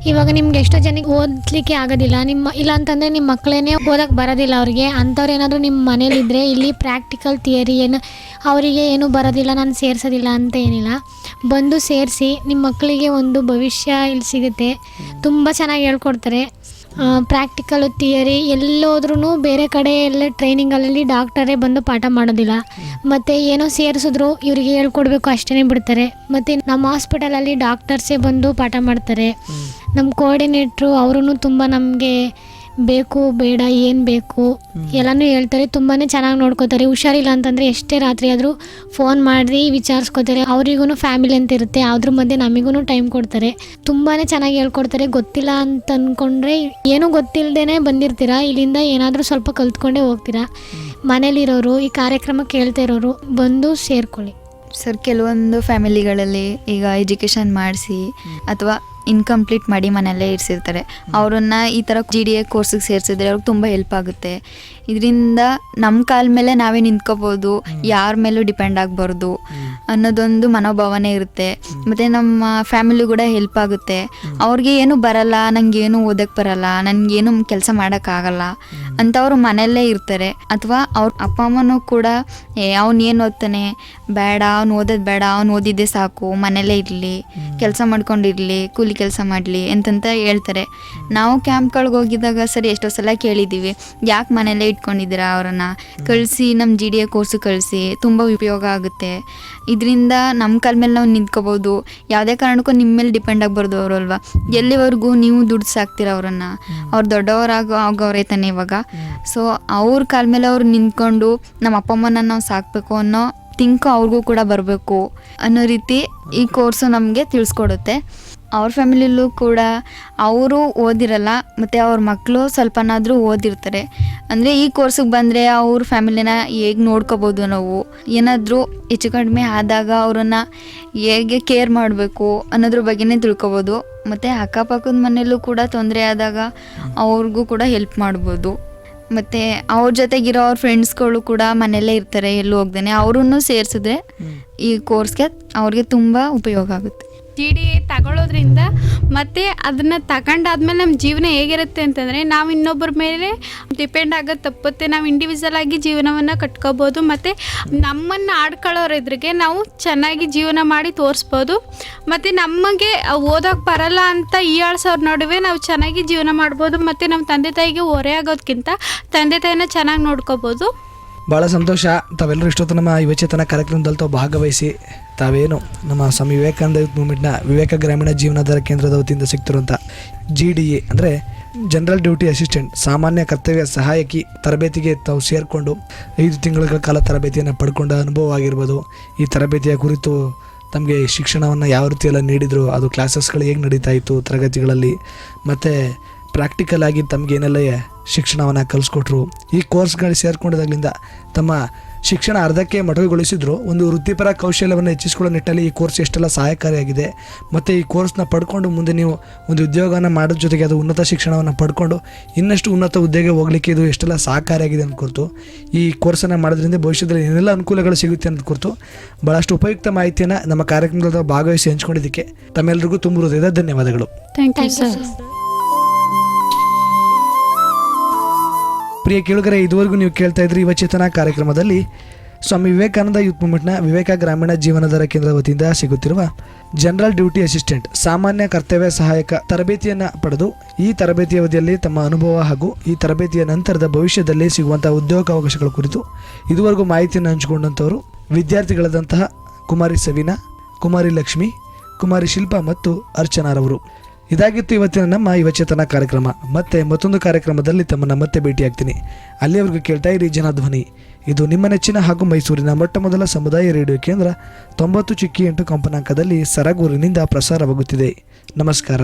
ಇವಾಗ ನಿಮ್ಗೆ ಎಷ್ಟೋ ಜನಕ್ಕೆ ಓದಲಿಕ್ಕೆ ಆಗೋದಿಲ್ಲ. ನಿಮ್ಮ ಇಲ್ಲ ಅಂತಂದರೆ ನಿಮ್ಮ ಮಕ್ಕಳೇನೇ ಓದಕ್ಕೆ ಬರೋದಿಲ್ಲ ಅವ್ರಿಗೆ. ಅಂಥವ್ರು ಏನಾದರೂ ನಿಮ್ಮ ಮನೇಲಿದ್ದರೆ ಇಲ್ಲಿ ಪ್ರಾಕ್ಟಿಕಲ್ ಥಿಯರಿ ಏನು ಅವರಿಗೆ ಏನೂ ಬರೋದಿಲ್ಲ ನಾನು ಸೇರಿಸೋದಿಲ್ಲ ಅಂತ ಏನಿಲ್ಲ. ಬಂದು ಸೇರಿಸಿ ನಿಮ್ಮ ಮಕ್ಕಳಿಗೆ ಒಂದು ಭವಿಷ್ಯ ಇಲ್ಲಿ ಸಿಗುತ್ತೆ. ತುಂಬ ಚೆನ್ನಾಗಿ ಹೇಳ್ಕೊಡ್ತಾರೆ. ಪ್ರಾಕ್ಟಿಕಲ್ ಥಿಯರಿ ಎಲ್ಲೋದ್ರೂ ಬೇರೆ ಕಡೆ ಎಲ್ಲ ಟ್ರೈನಿಂಗಲ್ಲಿ ಡಾಕ್ಟರೇ ಬಂದು ಪಾಠ ಮಾಡೋದಿಲ್ಲ. ಮತ್ತು ಏನೋ ಸೇರಿಸಿದ್ರು ಇವರಿಗೆ ಹೇಳ್ಕೊಡ್ಬೇಕು ಅಷ್ಟೇ ಬಿಡ್ತಾರೆ. ಮತ್ತು ನಮ್ಮ ಹಾಸ್ಪಿಟಲಲ್ಲಿ ಡಾಕ್ಟರ್ಸೇ ಬಂದು ಪಾಠ ಮಾಡ್ತಾರೆ. ನಮ್ಮ ಕೋಆರ್ಡಿನೇಟ್ರು ಅವರು ತುಂಬ ನಮಗೆ ಬೇಕು ಬೇಡ ಏನು ಬೇಕು? ಎಲ್ಲನೂ ಹೇಳ್ತಾರೆ ತುಂಬಾ ಚೆನ್ನಾಗಿ ನೋಡ್ಕೋತಾರೆ. ಹುಷಾರಿಲ್ಲ ಅಂತಂದರೆ ಎಷ್ಟೇ ರಾತ್ರಿ ಆದರೂ ಫೋನ್ ಮಾಡಿ ವಿಚಾರಿಸ್ಕೋತಾರೆ. ಅವ್ರಿಗೂ ಫ್ಯಾಮಿಲಿ ಅಂತ ಇರುತ್ತೆ ಅದ್ರ ಮಧ್ಯೆ ನಮಗೂ ಟೈಮ್ ಕೊಡ್ತಾರೆ. ತುಂಬಾ ಚೆನ್ನಾಗಿ ಹೇಳ್ಕೊಡ್ತಾರೆ. ಗೊತ್ತಿಲ್ಲ ಅಂತ ಅಂದ್ಕೊಂಡ್ರೆ ಏನೂ ಗೊತ್ತಿಲ್ಲದೇ ಬಂದಿರ್ತೀರಾ? ಇಲ್ಲಿಂದ ಏನಾದರೂ ಸ್ವಲ್ಪ ಕಲ್ತ್ಕೊಂಡೇ ಹೋಗ್ತೀರಾ? ಮನೇಲಿರೋರು ಈ ಕಾರ್ಯಕ್ರಮ ಕೇಳ್ತಾ ಇರೋರು ಬಂದು ಸೇರ್ಕೊಳ್ಳಿ. ಸರ್ ಕೆಲವೊಂದು ಫ್ಯಾಮಿಲಿಗಳಲ್ಲಿ ಈಗ ಎಜುಕೇಷನ್ ಮಾಡಿಸಿ ಅಥವಾ ಇನ್ಕಂಪ್ಲೀಟ್ ಮಾಡಿ ಮನೆಯಲ್ಲೇ ಇರಿಸಿರ್ತಾರೆ. ಅವರನ್ನು ಈ ಥರ ಜಿ ಡಿ ಎ ಕೋರ್ಸಿಗೆ ಸೇರಿಸಿದ್ರೆ ಅವ್ರಿಗೆ ತುಂಬ ಹೆಲ್ಪ್ ಆಗುತ್ತೆ. ಇದರಿಂದ ನಮ್ಮ ಕಾಲ ಮೇಲೆ ನಾವೇ ನಿಂತ್ಕೋಬೋದು ಯಾರ ಮೇಲೂ ಡಿಪೆಂಡ್ ಆಗಬಾರ್ದು ಅನ್ನೋದೊಂದು ಮನೋಭಾವನೆ ಇರುತ್ತೆ. ಮತ್ತು ನಮ್ಮ ಫ್ಯಾಮಿಲಿ ಕೂಡ ಹೆಲ್ಪ್ ಆಗುತ್ತೆ. ಅವ್ರಿಗೆ ಏನು ಬರಲ್ಲ ನಂಗೆ ಏನು ಓದಕ್ಕೆ ಬರಲ್ಲ ನನಗೇನು ಕೆಲಸ ಮಾಡೋಕ್ಕಾಗಲ್ಲ ಅವರು ಮನೆಯಲ್ಲೇ ಇರ್ತಾರೆ. ಅಥವಾ ಅವ್ರ ಅಪ್ಪ ಅಮ್ಮನೂ ಕೂಡ ಏ ಅವ್ನು ಏನು ಓದ್ತಾನೆ? ಬೇಡ ಅವ್ನು ಓದೋದು ಬೇಡ ಅವ್ನು ಓದಿದ್ದೆ ಸಾಕು ಮನೆಯಲ್ಲೇ ಇರಲಿ ಕೆಲಸ ಮಾಡ್ಕೊಂಡಿರಲಿ ಕೂಲಿ ಕೆಲಸ ಮಾಡಲಿ ಅಂತಂತ ಹೇಳ್ತಾರೆ. ನಾವು ಕ್ಯಾಂಪ್ಗಳಿಗೆ ಹೋಗಿದ್ದಾಗ ಸರಿ ಎಷ್ಟೋ ಸಲ ಕೇಳಿದ್ದೀವಿ ಯಾಕೆ ಮನೆಯಲ್ಲೇ ಇಟ್ಕೊಂಡಿದ್ದೀರಾ ಅವರನ್ನು? ಕಳಿಸಿ ನಮ್ಮ ಜಿ ಡಿ ಎ ಕೋರ್ಸು ಕಳಿಸಿ ತುಂಬ ಉಪಯೋಗ ಆಗುತ್ತೆ. ಇದರಿಂದ ನಮ್ಮ ಕಾಲ ಮೇಲೆ ನಾವು ನಿಂತ್ಕೋಬೋದು. ಯಾವುದೇ ಕಾರಣಕ್ಕೂ ನಿಮ್ಮ ಮೇಲೆ ಡಿಪೆಂಡ್ ಆಗಬಾರ್ದು ಅವರು ಅಲ್ವಾ? ಎಲ್ಲಿವರೆಗೂ ನೀವು ದುಡ್ಡು ಸಾಕ್ತೀರ ಅವರನ್ನು? ಅವ್ರು ದೊಡ್ಡವರಾಗೋ ಆಗೋರೇ ತಾನೆ ಇವಾಗ. ಸೊ ಅವ್ರ ಕಾಲ ಮೇಲೆ ಅವ್ರು ನಿಂತ್ಕೊಂಡು ನಮ್ಮ ಅಪ್ಪ ಅಮ್ಮನ ನಾವು ಸಾಕಬೇಕು ಅನ್ನೋ ತಿಂಕು ಅವ್ರಿಗೂ ಕೂಡ ಬರಬೇಕು ಅನ್ನೋ ರೀತಿ ಈ ಕೋರ್ಸು ನಮಗೆ ತಿಳಿಸ್ಕೊಡುತ್ತೆ. ಅವ್ರ ಫ್ಯಾಮಿಲಿಲೂ ಕೂಡ ಅವರು ಓದಿರಲ್ಲ, ಮತ್ತು ಅವ್ರ ಮಕ್ಕಳು ಸ್ವಲ್ಪನಾದರೂ ಓದಿರ್ತಾರೆ. ಅಂದರೆ ಈ ಕೋರ್ಸಿಗೆ ಬಂದರೆ ಅವ್ರ ಫ್ಯಾಮಿಲಿನ ಹೇಗೆ ನೋಡ್ಕೋಬೋದು ನಾವು? ಏನಾದರೂ ಹೆಚ್ಚು ಕಡಿಮೆ ಆದಾಗ ಅವರನ್ನು ಹೇಗೆ ಕೇರ್ ಮಾಡಬೇಕು ಅನ್ನೋದ್ರ ಬಗ್ಗೆನೇ ತಿಳ್ಕೊಬೋದು. ಮತ್ತು ಅಕ್ಕಪಕ್ಕದ ಮನೆಯಲ್ಲೂ ಕೂಡ ತೊಂದರೆ ಆದಾಗ ಅವ್ರಿಗೂ ಕೂಡ ಹೆಲ್ಪ್ ಮಾಡ್ಬೋದು. ಮತ್ತು ಅವ್ರ ಜೊತೆಗಿರೋ ಅವ್ರ ಫ್ರೆಂಡ್ಸ್ಗಳು ಕೂಡ ಮನೆಯಲ್ಲೇ ಇರ್ತಾರೆ, ಎಲ್ಲೂ ಹೋಗ್ದೇನೆ. ಅವರನ್ನು ಸೇರಿಸಿದ್ರೆ ಈ ಕೋರ್ಸ್ಗೆ ಅವ್ರಿಗೆ ತುಂಬ ಉಪಯೋಗ ಆಗುತ್ತೆ. ಜಿ ಡಿ ತಗೊಳ್ಳೋದ್ರಿಂದ ಮತ್ತು ಅದನ್ನು ತಗೊಂಡಾದ್ಮೇಲೆ ನಮ್ಮ ಜೀವನ ಹೇಗಿರುತ್ತೆ ಅಂತಂದರೆ ನಾವು ಇನ್ನೊಬ್ಬರ ಮೇಲೆ ಡಿಪೆಂಡ್ ಆಗೋದು ತಪ್ಪುತ್ತೆ. ನಾವು ಇಂಡಿವಿಜುವಲ್ ಆಗಿ ಜೀವನವನ್ನು ಕಟ್ಕೋಬೋದು ಮತ್ತು ನಮ್ಮನ್ನು ಆಡ್ಕೊಳ್ಳೋರು ಎದುರಿಗೆ ನಾವು ಚೆನ್ನಾಗಿ ಜೀವನ ಮಾಡಿ ತೋರಿಸ್ಬೋದು. ಮತ್ತು ನಮಗೆ ಓದೋಕೆ ಬರಲ್ಲ ಅಂತ ಈ ಆಳ್ಸೋರ ನಡುವೆ ನಾವು ಚೆನ್ನಾಗಿ ಜೀವನ ಮಾಡ್ಬೋದು. ಮತ್ತು ನಮ್ಮ ತಂದೆ ತಾಯಿಗೆ ಹೊರೆ ಆಗೋದಕ್ಕಿಂತ ತಂದೆ ತಾಯಿನ ಚೆನ್ನಾಗಿ ನೋಡ್ಕೋಬೋದು. ಭಾಳ ಸಂತೋಷ. ತಾವೆಲ್ಲರೂ ಇಷ್ಟೊತ್ತು ನಮ್ಮ ಯುವಚೇತನ ಕಾರ್ಯಕ್ರಮದಲ್ಲಿ ತಾವು ಭಾಗವಹಿಸಿ ತಾವೇನು ನಮ್ಮ ಸ್ವಾಮಿ ವಿವೇಕಾನಂದ ಯೂತ್ ಮೂವ್ಮೆಂಟ್ನ ವಿವೇಕ ಗ್ರಾಮೀಣ ಜೀವನಾಧಾರ ಕೇಂದ್ರದ ವತಿಯಿಂದ ಸಿಗ್ತಿರುವಂಥ ಜಿ ಡಿ ಎ ಅಂದರೆ ಜನರಲ್ ಡ್ಯೂಟಿ ಅಸಿಸ್ಟೆಂಟ್ ಸಾಮಾನ್ಯ ಕರ್ತವ್ಯ ಸಹಾಯಕಿ ತರಬೇತಿಗೆ ತಾವು ಸೇರಿಕೊಂಡು ಐದು ತಿಂಗಳ ಕಾಲ ತರಬೇತಿಯನ್ನು ಪಡ್ಕೊಂಡ ಅನುಭವ ಆಗಿರ್ಬೋದು. ಈ ತರಬೇತಿಯ ಕುರಿತು ತಮಗೆ ಶಿಕ್ಷಣವನ್ನು ಯಾವ ರೀತಿಯೆಲ್ಲ ನೀಡಿದರು, ಅದು ಕ್ಲಾಸಸ್ಗಳು ಹೇಗೆ ನಡೀತಾ ಇತ್ತು, ತರಗತಿಗಳಲ್ಲಿ, ಮತ್ತು ಪ್ರಾಕ್ಟಿಕಲ್ ಆಗಿ ತಮಗೇನೆಲ್ಲ ಶಿಕ್ಷಣವನ್ನು ಕಲಿಸ್ಕೊಟ್ರು ಈ ಕೋರ್ಸ್ಗಳು ಸೇರ್ಕೊಂಡಿದಾಗಲಿಂದ ತಮ್ಮ ಶಿಕ್ಷಣ ಅರ್ಧಕ್ಕೆ ಮೊಟಕುಗೊಳಿಸಿದ್ರು ಒಂದು ವೃತ್ತಿಪರ ಕೌಶಲ್ಯವನ್ನು ಹೆಚ್ಚಿಸಿಕೊಳ್ಳೋ ನಿಟ್ಟಲ್ಲಿ ಈ ಕೋರ್ಸ್ ಎಷ್ಟೆಲ್ಲ ಸಹಾಯಕಾರಿಯಾಗಿದೆ ಮತ್ತು ಈ ಕೋರ್ಸ್ನ ಪಡ್ಕೊಂಡು ಮುಂದೆ ನೀವು ಒಂದು ಉದ್ಯೋಗವನ್ನು ಮಾಡೋದ್ರ ಜೊತೆಗೆ ಅದು ಉನ್ನತ ಶಿಕ್ಷಣವನ್ನು ಪಡ್ಕೊಂಡು ಇನ್ನಷ್ಟು ಉನ್ನತ ಹುದ್ದೆಗೆ ಹೋಗಲಿಕ್ಕೆ ಇದು ಎಷ್ಟೆಲ್ಲ ಸಹಕಾರಿಯಾಗಿದೆ ಅಂತ ಕುರಿತು ಈ ಕೋರ್ಸನ್ನು ಮಾಡೋದ್ರಿಂದ ಭವಿಷ್ಯದಲ್ಲಿ ಏನೆಲ್ಲ ಅನುಕೂಲಗಳು ಸಿಗುತ್ತೆ ಅಂತ ಕುರಿತು ಭಾಳಷ್ಟು ಉಪಯುಕ್ತ ಮಾಹಿತಿಯನ್ನು ನಮ್ಮ ಕಾರ್ಯಕ್ರಮದ ಭಾಗವಹಿಸಿ ಹಂಚ್ಕೊಂಡಿದ್ದಕ್ಕೆ ತಮ್ಮೆಲ್ಲರಿಗೂ ತುಂಬ ಹೃದಯದ ಧನ್ಯವಾದಗಳು. Thank you thank you sir ಪ್ರಿಯ ಕೇಳುಗರೆ, ಇದುವರೆಗೂ ನೀವು ಕೇಳ್ತಾ ಇದ್ರಿ ಯುವಚೇತನ ಕಾರ್ಯಕ್ರಮದಲ್ಲಿ ಸ್ವಾಮಿ ವಿವೇಕಾನಂದ ಯೂತ್ ಮೂವ್ಮೆಂಟ್ನ ವಿವೇಕ ಗ್ರಾಮೀಣ ಜೀವನಾಧಾರ ಕೇಂದ್ರ ವತಿಯಿಂದ ಸಿಗುತ್ತಿರುವ ಜನರಲ್ ಡ್ಯೂಟಿ ಅಸಿಸ್ಟೆಂಟ್, ಸಾಮಾನ್ಯ ಕರ್ತವ್ಯ ಸಹಾಯಕ ತರಬೇತಿಯನ್ನು ಪಡೆದು ಈ ತರಬೇತಿ ಅವಧಿಯಲ್ಲಿ ತಮ್ಮ ಅನುಭವ ಹಾಗೂ ಈ ತರಬೇತಿಯ ನಂತರದ ಭವಿಷ್ಯದಲ್ಲಿ ಸಿಗುವಂತಹ ಉದ್ಯೋಗಾವಕಾಶಗಳ ಕುರಿತು ಇದುವರೆಗೂ ಮಾಹಿತಿಯನ್ನು ಹಂಚಿಕೊಂಡಂಥವರು ವಿದ್ಯಾರ್ಥಿಗಳಾದಂತಹ ಕುಮಾರಿ ಸವಿನಾ, ಕುಮಾರಿ ಲಕ್ಷ್ಮಿ, ಕುಮಾರಿ ಶಿಲ್ಪಾ ಮತ್ತು ಅರ್ಚನಾರವರು. ಇದಾಗಿತ್ತು ಇವತ್ತಿನ ನಮ್ಮ ಯುವಚೇತನ ಕಾರ್ಯಕ್ರಮ. ಮತ್ತೆ ಮತ್ತೊಂದು ಕಾರ್ಯಕ್ರಮದಲ್ಲಿ ತಮ್ಮನ್ನ ಮತ್ತೆ ಭೇಟಿಯಾಗ್ತೀನಿ. ಅಲ್ಲಿಯವರೆಗೂ ಕೇಳ್ತಾ ಇರಿ ಜನಧ್ವನಿ. ಇದು ನಿಮ್ಮ ನೆಚ್ಚಿನ ಹಾಗೂ ಮೈಸೂರಿನ ಮೊಟ್ಟ ಮೊದಲ ಸಮುದಾಯ ರೇಡಿಯೋ ಕೇಂದ್ರ ತೊಂಬತ್ತು ಚಿಕ್ಕಿ ಎಂಟು ಕಂಪನಾಂಕದಲ್ಲಿ ಸರಗೂರಿನಿಂದ ಪ್ರಸಾರವಾಗುತ್ತಿದೆ. ನಮಸ್ಕಾರ.